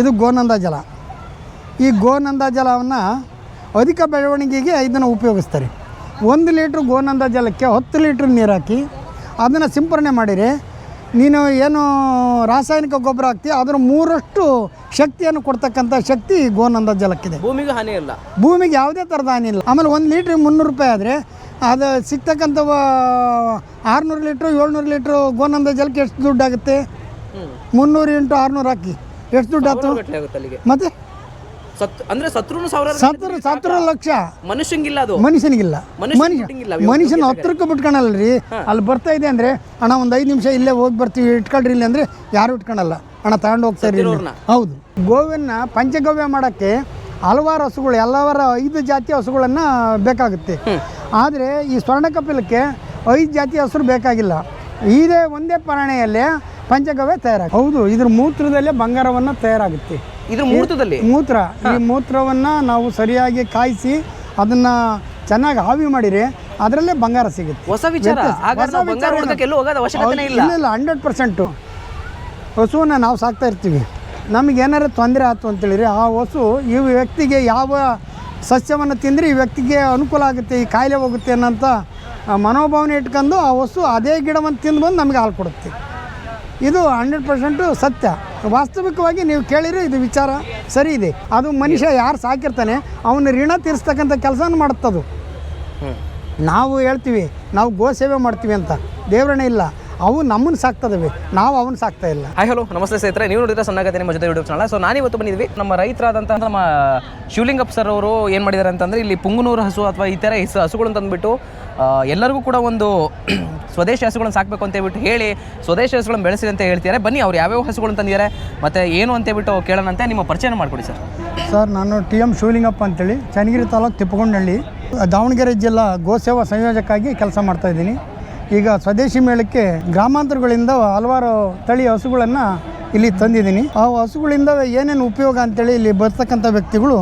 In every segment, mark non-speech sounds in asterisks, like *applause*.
ಇದು ಗೋನಂದ ಜಲ. ಈ ಗೋನಂದ ಜಲವನ್ನು ಅಧಿಕ ಬೆಳವಣಿಗೆಗೆ ಇದನ್ನು ಉಪಯೋಗಿಸ್ತಾರೆ. ಒಂದು ಲೀಟ್ರ್ ಗೋನಂದ ಜಲಕ್ಕೆ ಹತ್ತು ಲೀಟ್ರ್ ನೀರು ಹಾಕಿ ಅದನ್ನು ಸಿಂಪರಣೆ ಮಾಡಿರಿ ನೀನು ಏನು ರಾಸಾಯನಿಕ ಗೊಬ್ಬರ ಹಾಕ್ತಿ ಅದರ ಮೂರಷ್ಟು ಶಕ್ತಿಯನ್ನು ಕೊಡ್ತಕ್ಕಂಥ ಶಕ್ತಿ ಗೋನಂದ ಜಲಕ್ಕಿದೆ. ಭೂಮಿಗೆ ಹಾನಿ ಇಲ್ಲ. ಭೂಮಿಗೆ ಯಾವುದೇ ಥರದ ಹಾನಿ ಇಲ್ಲ. ಆಮೇಲೆ ಒಂದು ಲೀಟ್ರಿಗೆ ಮುನ್ನೂರು ರೂಪಾಯಿ ಆದರೆ ಅದು ಸಿಗ್ತಕ್ಕಂಥ ಆರುನೂರು ಲೀಟ್ರು ಏಳ್ನೂರು ಲೀಟ್ರು ಗೋನಂದ ಜಲಕ್ಕೆ ಎಷ್ಟು ದುಡ್ಡಾಗುತ್ತೆ ಮುನ್ನೂರು ಇಂಟು ಆರುನೂರು ಹಾಕಿ. ಎಷ್ಟು ದುಡ್ಡು ಆಯ್ತು ಗಟ್ಟಲೆ ಆಗುತ್ತೆ ಅಲ್ಲಿಗೆ. ಮತ್ತೆ? ಸತ್ ಅಂದ್ರೆ ಸತ್ರು ಸಾವಿರ ಸತ್ತರ ಲಕ್ಷ. ಮನುಷ್ಯಂಗಿಲ್ಲ ಅದು. ಮನುಷ್ಯನಿಗಿಲ್ಲ. ಮನುಷ್ಯನ್ ಮನುಷ್ಯ ಮನುಷ್ಯನ ಹತ್ರಕ್ಕೆ ಬಿಟ್ಕೊಳಲ್ರಿ. ಅಲ್ಲಿ ಬರ್ತಾ ಇದೆ ಅಂದ್ರೆ ಅಣ್ಣ ಒಂದು ಐದು ನಿಮಿಷ ಇಲ್ಲೇ ಹೋಗಿ ಬರ್ತೀವಿ ಇಟ್ಕೊಳ್ರಿ ಇಲ್ಲಿ ಅಂದ್ರೆ ಯಾರು ಇಟ್ಕೊಳಲ್ಲ. ಅಣ್ಣ ತಗೊಂಡು ಹೋಗ್ತಾ ಇರಿ ಸತ್ತಿರೋರ್ನ. ಹೌದು. ಗೋವಿನ ಪಂಚಗವ್ಯ ಮಾಡೋಕ್ಕೆ ಹಲವಾರು ಹಸುಗಳು ಎಲ್ಲವರ ಐದು ಜಾತಿಯ ಹಸುಗಳನ್ನು ಬೇಕಾಗುತ್ತೆ. ಆದರೆ ಈ ಸ್ವರ್ಣ ಕಪಿಲಕ್ಕೆ ಐದು ಜಾತಿಯ ಹಸುರು ಬೇಕಾಗಿಲ್ಲ. ಇದೇ ಒಂದೇ ಪರಣೆಯಲ್ಲಿ ಪಂಚಗವ್ಯ ತಯಾರಾಗ ಹೌದು ಇದ್ರ ಮೂತ್ರದಲ್ಲೇ ಬಂಗಾರವನ್ನು ತಯಾರಾಗುತ್ತೆ. ಇದ್ರ ಮೂತ್ರದಲ್ಲಿ? ಮೂತ್ರ ಈ ಮೂತ್ರವನ್ನು ನಾವು ಸರಿಯಾಗಿ ಕಾಯಿಸಿ ಅದನ್ನು ಚೆನ್ನಾಗಿ ಆವಿ ಮಾಡಿರಿ ಅದರಲ್ಲೇ ಬಂಗಾರ ಸಿಗುತ್ತೆ. ಹೊಸ ವಿಚಾರ. ಇಲ್ಲ. ಹಂಡ್ರೆಡ್ ಪರ್ಸೆಂಟು ಹಸುವನ್ನ ನಾವು ಸಾಕ್ತಾ ಇರ್ತೀವಿ. ನಮಗೆ ಏನಾರು ತೊಂದರೆ ಆಯ್ತು ಅಂತೇಳಿರಿ ಆ ಹಸು ಈ ವ್ಯಕ್ತಿಗೆ ಯಾವ ಸಸ್ಯವನ್ನು ತಿಂದರೆ ಈ ವ್ಯಕ್ತಿಗೆ ಅನುಕೂಲ ಆಗುತ್ತೆ ಈ ಕಾಯಿಲೆ ಹೋಗುತ್ತೆ ಅನ್ನೋಂಥ ಮನೋಭಾವನೆ ಇಟ್ಕೊಂಡು ಆ ಹಸು ಅದೇ ಗಿಡವನ್ನು ತಿಂದು ಬಂದು ನಮಗೆ ಹಾಲು ಕೊಡುತ್ತೆ. ಇದು ಹಂಡ್ರೆಡ್ ಪರ್ಸೆಂಟು ಸತ್ಯ. ವಾಸ್ತವಿಕವಾಗಿ ನೀವು ಕೇಳಿರಿ ಇದು ವಿಚಾರ ಸರಿ ಇದೆ. ಅದು ಮನುಷ್ಯ ಯಾರು ಸಾಕಿರ್ತಾನೆ ಅವನ ಋಣ ತೀರಿಸ್ತಕ್ಕಂಥ ಕೆಲಸ ಮಾಡುತ್ತದು ನಾವು ಹೇಳ್ತೀವಿ ನಾವು ಗೋ ಸೇವೆ ಮಾಡ್ತೀವಿ ಅಂತ. ದೇವ್ರಣೆ ಇಲ್ಲ. ಅವು ನಮ್ಮನ್ನು ಸಾಕ್ತದವೆ ನಾವು ಅವನ್ನ ಸಾಕ್ತಾ ಇಲ್ಲ. ಹಾಯ್ ಹಲೋ ನಮಸ್ತೆ ಸ್ನೇಹಿತರೆ. ನೀವು ನೋಡಿದ್ರೆ ಸಣ್ಣಗತೆ ನಿಮ್ಮ ಜೊತೆ ಯೂಟ್ಯೂಬ್ ಚಾನಲ್ ಸೊ ನಾನಿವತ್ತು ಬಂದಿದ್ವಿ. ನಮ್ಮ ರೈತರಾದಂತಹ ನಮ್ಮ ಶಿವಲಿಂಗಪ್ಪ ಸರ್ ಅವರು ಏನು ಮಾಡಿದ್ದಾರೆ ಅಂತಂದರೆ ಇಲ್ಲಿ ಪುಂಗನೂರು ಹಸು ಅಥವಾ ಈ ಥರ ಹೆಸರು ಹಸುಗಳನ್ನು ತಂದುಬಿಟ್ಟು ಎಲ್ಲರಿಗೂ ಕೂಡ ಒಂದು *clears throat* ಸ್ವದೇಶಿ ಹಸುಗಳನ್ನು ಸಾಕಬೇಕು ಅಂತ ಹೇಳ್ಬಿಟ್ಟು ಹೇಳಿ ಸ್ವದೇಶಿ ಹಸುಗಳನ್ನು ಬೆಳೆಸಿ ಅಂತ ಹೇಳ್ತಿದ್ದಾರೆ. ಬನ್ನಿ ಅವ್ರು ಯಾವ್ಯಾವ ಹಸುಗಳನ್ನು ತಂದಿದ್ದಾರೆ ಮತ್ತು ಏನು ಅಂತ ಹೇಳ್ಬಿಟ್ಟು ಕೇಳೋಣಂತೆ ನಿಮ್ಮ ಪರಿಚಯ ಮಾಡಿಕೊಡಿ ಸರ್ ಸರ್ ನಾನು ಟಿ ಎಂ ಶಿವಲಿಂಗಪ್ಪ ಅಂತೇಳಿ. ಚನ್ನಗಿರಿ ತಾಲೂಕು ತಿಪ್ಪಗೊಂಡಳ್ಳಿ ದಾವಣಗೆರೆ ಜಿಲ್ಲಾ ಗೋಸೇವಾ ಸಂಯೋಜಕ್ಕಾಗಿ ಕೆಲಸ ಮಾಡ್ತಾ ಇದ್ದೀನಿ. ಈಗ ಸ್ವದೇಶಿ ಮೇಳಕ್ಕೆ ಗ್ರಾಮಾಂತರಗಳಿಂದ ಹಲವಾರು ತಳಿ ಹಸುಗಳನ್ನು ಇಲ್ಲಿ ತಂದಿದ್ದೀನಿ. ಆ ಹಸುಗಳಿಂದ ಏನೇನು ಉಪಯೋಗ ಅಂತೇಳಿ ಇಲ್ಲಿ ಬರ್ತಕ್ಕಂಥ ವ್ಯಕ್ತಿಗಳು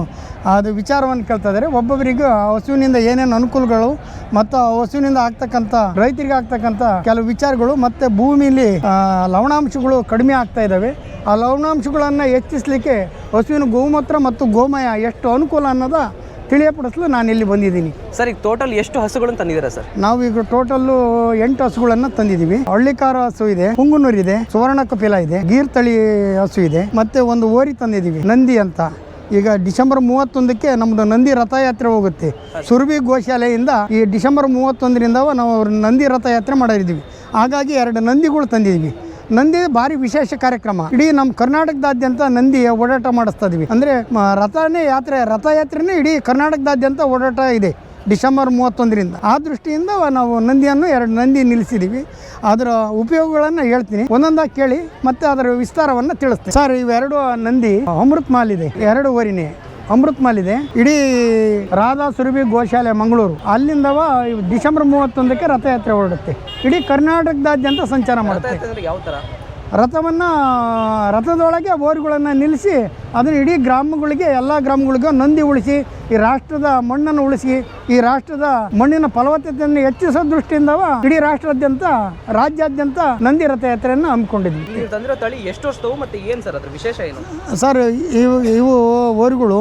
ಅದು ವಿಚಾರವನ್ನು ಕೇಳ್ತಾ ಇದ್ದಾರೆ ಒಬ್ಬೊಬ್ಬರಿಗೂ ಆ ಹಸುವಿನಿಂದ ಏನೇನು ಅನುಕೂಲಗಳು ಮತ್ತು ಆ ಹಸುವಿನಿಂದ ಆಗ್ತಕ್ಕಂಥ, ರೈತರಿಗೆ ಆಗ್ತಕ್ಕಂಥ ಕೆಲವು ವಿಚಾರಗಳು ಮತ್ತು ಭೂಮಿಲಿ ಲವಣಾಂಶಗಳು ಕಡಿಮೆ ಆಗ್ತಾ ಇದ್ದಾವೆ ಆ ಲವಣಾಂಶಗಳನ್ನು ಹೆಚ್ಚಿಸಲಿಕ್ಕೆ ಹಸುವಿನ ಗೋಮೂತ್ರ ಮತ್ತು ಗೋಮಯ ಎಷ್ಟು ಅನುಕೂಲ ಅನ್ನೋದ ತಿಳಿಯಪಡಿಸಲು ನಾನು ಇಲ್ಲಿ ಬಂದಿದ್ದೀನಿ. ಸರ್ ಈಗ ಟೋಟಲ್ ಎಷ್ಟು ಹಸುಗಳನ್ನು ತಂದಿದ್ದೀರಾ ಸರ್? ನಾವು ಈಗ ಟೋಟಲ್ಲು ಎಂಟು ಹಸುಗಳನ್ನು ತಂದಿದ್ದೀವಿ. ಹಳ್ಳಿಕಾರ ಹಸು ಇದೆ ಹುಂಗುನೂರು ಇದೆ ಸುವರ್ಣ ಕಪಿಲ ಇದೆ ಗೀರ್ ತಳಿ ಹಸು ಇದೆ ಮತ್ತೆ ಒಂದು ಓರಿ ತಂದಿದ್ದೀವಿ ನಂದಿ ಅಂತ. ಈಗ ಡಿಸೆಂಬರ್ ಮೂವತ್ತೊಂದಕ್ಕೆ ನಮ್ಮದು ನಂದಿ ರಥಯಾತ್ರೆ ಹೋಗುತ್ತೆ. ಸುರಭಿ ಗೋಶಾಲೆಯಿಂದ ಈ ಡಿಸೆಂಬರ್ ಮೂವತ್ತೊಂದರಿಂದ ನಾವು ನಂದಿ ರಥಯಾತ್ರೆ ಮಾಡಿದ್ದೀವಿ. ಹಾಗಾಗಿ ಎರಡು ನಂದಿಗಳು ತಂದಿದ್ದೀವಿ. ನಂದಿ ಭಾರಿ ವಿಶೇಷ ಕಾರ್ಯಕ್ರಮ. ಇಡೀ ನಮ್ಮ ಕರ್ನಾಟಕದಾದ್ಯಂತ ನಂದಿ ಓಡಾಟ ಮಾಡಿಸ್ತಾ ಇದೀವಿ. ಅಂದರೆ ರಥನೇ ಯಾತ್ರೆ, ರಥಯಾತ್ರೆನೇ ಇಡೀ ಕರ್ನಾಟಕದಾದ್ಯಂತ ಓಡಾಟ ಇದೆ ಡಿಸೆಂಬರ್ ಮೂವತ್ತೊಂದರಿಂದ. ಆ ದೃಷ್ಟಿಯಿಂದ ನಾವು ನಂದಿಯನ್ನು ಎರಡು ನಂದಿ ನಿಲ್ಲಿಸಿದ್ದೀವಿ ಅದರ ಉಪಯೋಗಗಳನ್ನು ಹೇಳ್ತೀನಿ. ಒಂದೊಂದಾಗಿ ಕೇಳಿ ಮತ್ತೆ ಅದರ ವಿಸ್ತಾರವನ್ನು ತಿಳಿಸ್ತೀನಿ. ಸರ್, ಇವೆರಡು ನಂದಿ ಅಮೃತ್ ಮಾಲ್ ಇದೆ. ಎರಡು ಓರಿನೇ ಅಮೃತ್ ಮಾಲ್ ಇದೆ. ಇಡೀ ರಾಧಾ ಸುರಭಿ ಗೋಶಾಲೆ ಮಂಗಳೂರು. ಅಲ್ಲಿಂದವ ಡಿಸೆಂಬರ್ ಮೂವತ್ತೊಂದಕ್ಕೆ ರಥಯಾತ್ರೆ ಹೊರಡುತ್ತೆ. ಇಡೀ ಕರ್ನಾಟಕದಾದ್ಯಂತ ಸಂಚಾರ ಮಾಡುತ್ತೆ. ಯಾವ ಥರ ರಥವನ್ನು ರಥದೊಳಗೆ ಓರಿಗಳನ್ನು ನಿಲ್ಲಿಸಿ ಅದನ್ನು ಇಡೀ ಗ್ರಾಮಗಳಿಗೆ ಎಲ್ಲ ಗ್ರಾಮಗಳಿಗೂ ನಂದಿ ಉಳಿಸಿ ಈ ರಾಷ್ಟ್ರದ ಮಣ್ಣನ್ನು ಉಳಿಸಿ ಈ ರಾಷ್ಟ್ರದ ಮಣ್ಣಿನ ಫಲವತ್ತತೆಯನ್ನು ಹೆಚ್ಚಿಸೋ ದೃಷ್ಟಿಯಿಂದ ಇಡೀ ರಾಷ್ಟ್ರಾದ್ಯಂತ ರಾಜ್ಯಾದ್ಯಂತ ನಂದಿ ರಥಯಾತ್ರೆಯನ್ನು ಹಮ್ಮಿಕೊಂಡಿದ್ವಿ ತಂದಿರೋ ತಳಿ ಎಷ್ಟು ವರ್ಷದವು ಮತ್ತು ಏನು ಸರ್ ಅದ್ರ ವಿಶೇಷ ಏನು? ಸರ್ ಇವು ಇವು ಓರಿಗಳು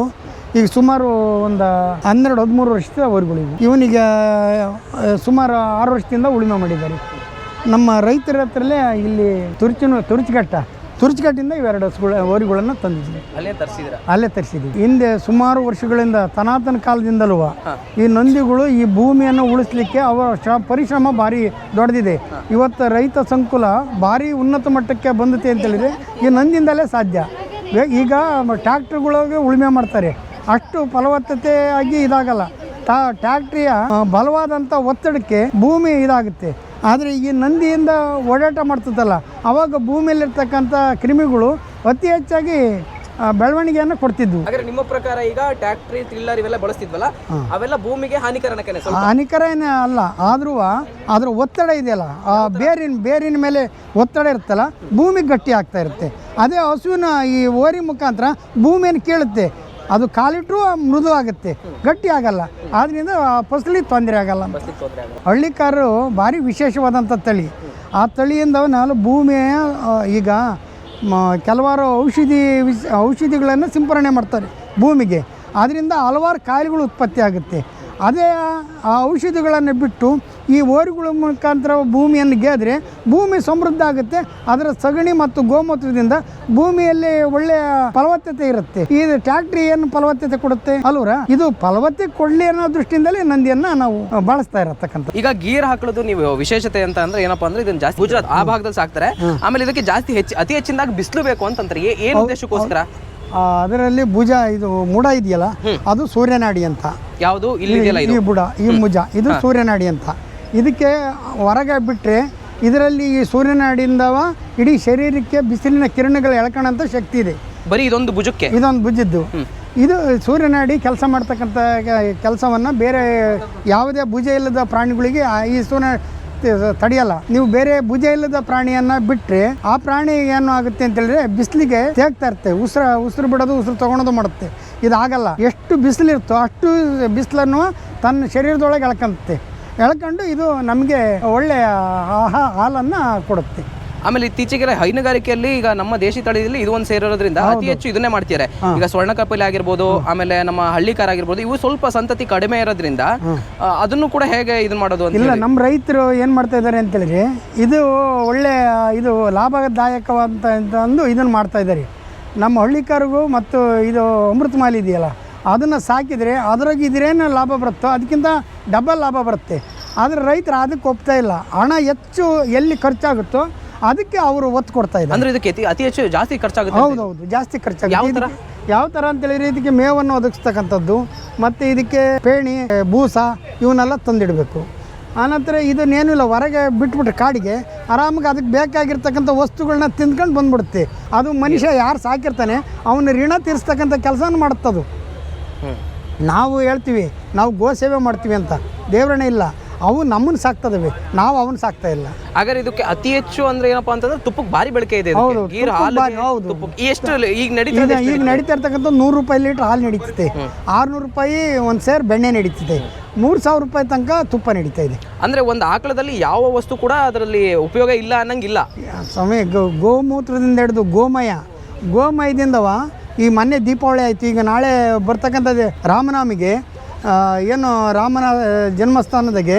ಈಗ ಸುಮಾರು ಒಂದು ಹನ್ನೆರಡು ಹದಿಮೂರು ವರ್ಷದ ಓರಿಗಳು ಇವು. ಇವನಿಗೆ ಸುಮಾರು ಆರು ವರ್ಷದಿಂದ ಉಳುಮೆ ಮಾಡಿದ್ದಾರೆ. ನಮ್ಮ ರೈತರ ಹತ್ರಲ್ಲೇ ಇಲ್ಲಿ ತುರ್ಚಿನ ತುರ್ಚಿಘಟ್ಟ ತುರ್ಚಿಘಟ್ಟಿಂದ ಇವೆರಡು ಹಸುಗಳ ಓರಿಗಳನ್ನು ತಂದಿದ್ವಿ. ಅಲ್ಲೇ ತರಿಸಿದ್ರ ಅಲ್ಲೇ ತರಿಸಿದ್ವಿ ಹಿಂದೆ ಸುಮಾರು ವರ್ಷಗಳಿಂದ ಸನಾತನ ಕಾಲದಿಂದಲೂ ಈ ನಂದಿಗಳು ಈ ಭೂಮಿಯನ್ನು ಉಳಿಸ್ಲಿಕ್ಕೆ ಅವರ ಶ್ರ ಪರಿಶ್ರಮ ಭಾರಿ ದೊಡ್ಡದಿದೆ. ಇವತ್ತು ರೈತ ಸಂಕುಲ ಭಾರಿ ಉನ್ನತ ಮಟ್ಟಕ್ಕೆ ಬಂದತೆ ಅಂತೇಳಿದರೆ ಈ ನಂದಿಂದಲೇ ಸಾಧ್ಯ. ಈಗ ಟ್ಯಾಕ್ಟ್ರುಗಳಿಗೆ ಉಳುಮೆ ಮಾಡ್ತಾರೆ. ಅಷ್ಟು ಫಲವತ್ತತೆ ಆಗಿ ಇದಾಗಲ್ಲ ಟ್ಯಾಕ್ಟ್ರಿಯ ಬಲವಾದಂಥ ಒತ್ತಡಕ್ಕೆ ಭೂಮಿ ಇದಾಗುತ್ತೆ. ಆದರೆ ಈ ನಂದಿಯಿಂದ ಓಡಾಟ ಮಾಡ್ತದಲ್ಲ ಅವಾಗ ಭೂಮಿಯಲ್ಲಿರ್ತಕ್ಕಂಥ ಕ್ರಿಮಿಗಳು ಅತಿ ಹೆಚ್ಚಾಗಿ ಬೆಳವಣಿಗೆಯನ್ನು ಕೊಡ್ತಿದ್ವು. ಆದರೆ ನಿಮ್ಮ ಪ್ರಕಾರ ಈಗ ಟ್ಯಾಕ್ಟ್ರಿ ಟಿಲ್ಲರ್ ಇವೆಲ್ಲ ಬಳಸ್ತಿದ್ವಲ್ಲ ಅವೆಲ್ಲ ಭೂಮಿಗೆ ಹಾನಿಕರಣಕ್ಕೆ ಹಾನಿಕರ ಏನೇ ಅಲ್ಲ ಆದ್ರೂ ಅದ್ರ ಒತ್ತಡ ಇದೆಯಲ್ಲ ಆ ಬೇರಿನ ಬೇರಿನ ಮೇಲೆ ಒತ್ತಡ ಇರುತ್ತಲ್ಲ ಭೂಮಿ ಗಟ್ಟಿ ಆಗ್ತಾ ಇರುತ್ತೆ. ಅದೇ ಹಸುವಿನ ಈ ಓರಿ ಮುಖಾಂತರ ಭೂಮಿಯನ್ನು ಕೇಳುತ್ತೆ. ಅದು ಕಾಲಿಟ್ಟರು ಮೃದು ಆಗುತ್ತೆ ಗಟ್ಟಿ ಆಗಲ್ಲ ಆದ್ರಿಂದ ಫಸಲಿ ಫಸಲಿಗೆ ತೊಂದರೆ ಆಗಲ್ಲ. ಹಳ್ಳಿಕಾರರು ಭಾರಿ ವಿಶೇಷವಾದಂಥ ತಳಿ. ಆ ತಳಿಯಿಂದ ನಾನು ಭೂಮಿಯ ಈಗ ಕೆಲವಾರು ಔಷಧಿ ಔಷಧಿಗಳನ್ನು ಸಿಂಪರಣೆ ಮಾಡ್ತಾರೆ ಭೂಮಿಗೆ. ಅದರಿಂದ ಹಲವಾರು ಕಾಯಿಲೆಗಳು ಉತ್ಪತ್ತಿ ಆಗುತ್ತೆ. ಅದೇ ಆ ಔಷಧಿಗಳನ್ನು ಬಿಟ್ಟು ಈ ಓರಿಗಳ ಮುಖಾಂತರ ಭೂಮಿಯನ್ನು ಗೆದ್ರೆ ಭೂಮಿ ಸಮೃದ್ಧ ಆಗುತ್ತೆ. ಅದರ ಸಗಣಿ ಮತ್ತು ಗೋಮೂತ್ರದಿಂದ ಭೂಮಿಯಲ್ಲಿ ಒಳ್ಳೆಯ ಫಲವತ್ತತೆ ಇರುತ್ತೆ. ಈ ಟ್ಯಾಕ್ಟ್ರಿ ಏನು ಫಲವತ್ತತೆ ಕೊಡುತ್ತೆ? ಅಲ್ವರ ಇದು ಫಲವತ್ತೆ ಕೊಡ್ಲಿ ಅನ್ನೋ ದೃಷ್ಟಿಯಿಂದಲೇ ನಂದಿಯನ್ನ ನಾವು ಬಳಸ್ತಾ ಇರತಕ್ಕಂಥ ಈಗ ಗೀರ್ ಹಾಕೊಳ್ಳೋದು ನೀವು ವಿಶೇಷತೆ ಅಂತ ಅಂದ್ರೆ ಏನಪ್ಪಾ ಅಂದ್ರೆ ಇದನ್ನ ಜಾಸ್ತಿ ಗುಜರಾತ್ ಆ ಭಾಗದಲ್ಲಿ ಸಾಕ್ತಾರೆ. ಆಮೇಲೆ ಇದಕ್ಕೆ ಜಾಸ್ತಿ ಹೆಚ್ಚು ಅತಿ ಹೆಚ್ಚಿನದಾಗ ಬಿಸಿಲು ಬೇಕು ಅಂತಂದ್ರೆ ಏನು ಏನ್ ಉದ್ದೇಶಕ್ಕೋಸ್ಕರ? ಅದರಲ್ಲಿ ಭುಜ ಇದು ಮುಡ ಇದೆಯಲ್ಲ ಅದು ಸೂರ್ಯನಾಡಿ ಅಂತ. ಯಾವುದು? ಈ ಬುಡ ಈ ಮುಜ ಇದು ಸೂರ್ಯನಾಡಿ ಅಂತ. ಇದಕ್ಕೆ ಹೊರಗೆ ಬಿಟ್ಟರೆ ಇದರಲ್ಲಿ ಈ ಸೂರ್ಯನಾಡಿಯಿಂದವ ಇಡೀ ಶರೀರಕ್ಕೆ ಬಿಸಿಲಿನ ಕಿರಣಗಳು ಎಳ್ಕೊಳ್ಳೋಂಥ ಶಕ್ತಿ ಇದೆ. ಬರೀ ಇದೊಂದು ಭುಜಕ್ಕೆ? ಇದೊಂದು ಭುಜದ್ದು. ಇದು ಸೂರ್ಯನಾಡಿ ಕೆಲಸ ಮಾಡ್ತಕ್ಕಂಥ ಕೆಲಸವನ್ನು ಬೇರೆ ಯಾವುದೇ ಭುಜ ಇಲ್ಲದ ಪ್ರಾಣಿಗಳಿಗೆ ಈ ಸೂರ್ಯ ತಡೆಯಲ್ಲ. ನೀವು ಬೇರೆ ಭುಜ ಇಲ್ಲದ ಪ್ರಾಣಿಯನ್ನ ಬಿಟ್ಟರೆ ಆ ಪ್ರಾಣಿ ಏನು ಆಗುತ್ತೆ ಅಂತ ಹೇಳಿದ್ರೆ ಬಿಸಿಲಿಗೆ ತೇಗ್ತಾ ಇರುತ್ತೆ. ಉಸಿರು ಉಸಿರು ಬಿಡೋದು, ಉಸಿರು ತಗೊಳೋದು ಮಾಡುತ್ತೆ. ಇದಾಗಲ್ಲ. ಎಷ್ಟು ಬಿಸಿಲಿರುತ್ತೋ ಅಷ್ಟು ಬಿಸಿಲನ್ನು ತನ್ನ ಶರೀರದೊಳಗೆ ಎಳ್ಕೊಂತೆ. ಎಳ್ಕೊಂಡು ಇದು ನಮಗೆ ಒಳ್ಳೆಯ ಆಹಾ, ಹಾಲನ್ನು ಕೊಡುತ್ತೆ. ಆಮೇಲೆ ಇತ್ತೀಚೆಗೆ ಹೈನುಗಾರಿಕೆಯಲ್ಲಿ ಈಗ ನಮ್ಮ ದೇಶಿ ತಳಿಯಲ್ಲಿ ಇದು ಒಂದು ಸೇರಿರೋದ್ರಿಂದ ಅತಿ ಹೆಚ್ಚು ಇದನ್ನೇ ಮಾಡ್ತಿದ್ದಾರೆ. ಈಗ ಸ್ವರ್ಣ ಕಪಿಲೆ ಆಗಿರ್ಬೋದು ಆಮೇಲೆ ನಮ್ಮ ಹಳ್ಳಿಕಾರ ಆಗಿರ್ಬೋದು ಇವು ಸ್ವಲ್ಪ ಸಂತತಿ ಕಡಿಮೆ ಇರೋದ್ರಿಂದ ಅದನ್ನು ಕೂಡ ಹೇಗೆ ಇದನ್ನ ಮಾಡೋದು ಅಂತ ಇಲ್ಲ ನಮ್ಮ ರೈತರು ಏನು ಮಾಡ್ತಾ ಇದ್ದಾರೆ ಅಂತ ಹೇಳಿ ಇದು ಒಳ್ಳೆ ಇದು ಲಾಭದಾಯಕವಂತ ಅಂತ ಅಂದು ಇದನ್ನು ಮಾಡ್ತಾ ಇದ್ದಾರೆ. ನಮ್ಮ ಹಳ್ಳಿಕಾರಿಗೂ ಮತ್ತು ಇದು ಅಮೃತ ಮಾಲಿ ಇದೆಯಲ್ಲ ಅದನ್ನು ಸಾಕಿದರೆ ಅದ್ರಾಗ ಇದ್ರೇನು ಲಾಭ ಬರುತ್ತೋ ಅದಕ್ಕಿಂತ ಡಬಲ್ ಲಾಭ ಬರುತ್ತೆ. ಆದರೆ ರೈತರು ಅದಕ್ಕೆ ಒಪ್ತಾ ಇಲ್ಲ. ಹಣ ಹೆಚ್ಚು ಎಲ್ಲಿ ಖರ್ಚಾಗುತ್ತೋ ಅದಕ್ಕೆ ಅವರು ಒತ್ತು ಕೊಡ್ತಾ ಇದ್ದಾರೆ. ಅಂದ್ರೆ ಇದಕ್ಕೆ ಅತಿ- ಅತಿ ಹೆಚ್ಚು ಜಾಸ್ತಿ ಖರ್ಚಾಗುತ್ತೆ ಹೌದು ಹೌದು ಜಾಸ್ತಿ ಖರ್ಚಾಗುತ್ತೆ. ಯಾವ ಥರ? ಇದಕ್ಕೆ- ಯಾವ ಥರ ಅಂತ ಹೇಳಿದ್ರೆ ಇದಕ್ಕೆ ಮೇವನ್ನು ಒದಗಿಸ್ತಕ್ಕಂಥದ್ದು ಮತ್ತು ಇದಕ್ಕೆ ಪೇಣಿ ಬೂಸ ಇವನ್ನೆಲ್ಲ ತಂದಿಡಬೇಕು. ಆನಂತರ ಇದನ್ನೇನು ಇಲ್ಲ ಹೊರಗೆ ಬಿಟ್ಬಿಟ್ರೆ ಕಾಡಿಗೆ ಆರಾಮಾಗಿ ಅದಕ್ಕೆ ಬೇಕಾಗಿರ್ತಕ್ಕಂಥ ವಸ್ತುಗಳನ್ನ ತಿಂದ್ಕೊಂಡು ಬಂದ್ಬಿಡುತ್ತೆ. ಅದು ಮನುಷ್ಯ ಯಾರು ಸಾಕಿರ್ತಾನೆ ಅವನ ಋಣ ತೀರಿಸ್ತಕ್ಕಂಥ ಕೆಲಸನ ಮಾಡುತ್ತದು. ಹ್ಮ್. ನಾವು ಹೇಳ್ತೀವಿ ನಾವು ಗೋ ಸೇವೆ ಮಾಡ್ತೀವಿ ಅಂತ. ದೇವ್ರನೇ ಇಲ್ಲ. ಅವು ನಮ್ಮನ್ನು ಸಾಕ್ತದವೆ ನಾವು ಅವನ್ನ ಸಾಕ್ತಾ ಇಲ್ಲ. ಹಾಗಾದ್ರೆ ಇದಕ್ಕೆ ಅತಿ ಹೆಚ್ಚು ಅಂದ್ರೆ ಏನಪ್ಪಾ ಅಂತಂದ್ರೆ ತುಪ್ಪಕ್ಕೆ ಭಾರಿ ಬಳಕೆ ಇದೆ ಇದಕ್ಕೆ. ಹೌದು, ಗೀರ್ ತುಪ್ಪಕ್ಕೆ ಹಾಲು ಭಾರಿ- ಹೌದು. ತುಪ್ಪಕ್ಕೆ ಎಷ್ಟು ಈಗ ನಡೀತಾ ಈಗ ಈಗ ನಡೀತಾ ಇರ್ತಕ್ಕಂಥ ನೂರು ರೂಪಾಯಿ ಲೀಟ್ರ್ ಹಾಲು ನಡೀತದೆ. ಆರುನೂರು ರೂಪಾಯಿ ಒಂದು ಸೇರ್ ಬೆಣ್ಣೆ ನಡೀತಿದೆ. ಮೂರು ಸಾವಿರ ರೂಪಾಯಿ ತನಕ ತುಪ್ಪ ನಡೀತಾ ಇದೆ. ಅಂದ್ರೆ ಒಂದು ಆಕಳದಲ್ಲಿ ಯಾವ ವಸ್ತು ಕೂಡ ಅದರಲ್ಲಿ ಉಪಯೋಗ ಇಲ್ಲ ಅನ್ನಂಗಿಲ್ಲ. ಸಮಯ ಗೋ ಗೋಮೂತ್ರದಿಂದ ಹಿಡಿದು ಗೋಮಯ. ಗೋಮಯದಿಂದವ ಈ ಮೊನ್ನೆ ದೀಪಾವಳಿ ಆಯ್ತು. ಈಗ ನಾಳೆ ಬರ್ತಕ್ಕಂಥದ್ದು ರಾಮನಾಮಿಗೆ ಏನು ರಾಮನ ಜನ್ಮಸ್ಥಾನದಾಗೆ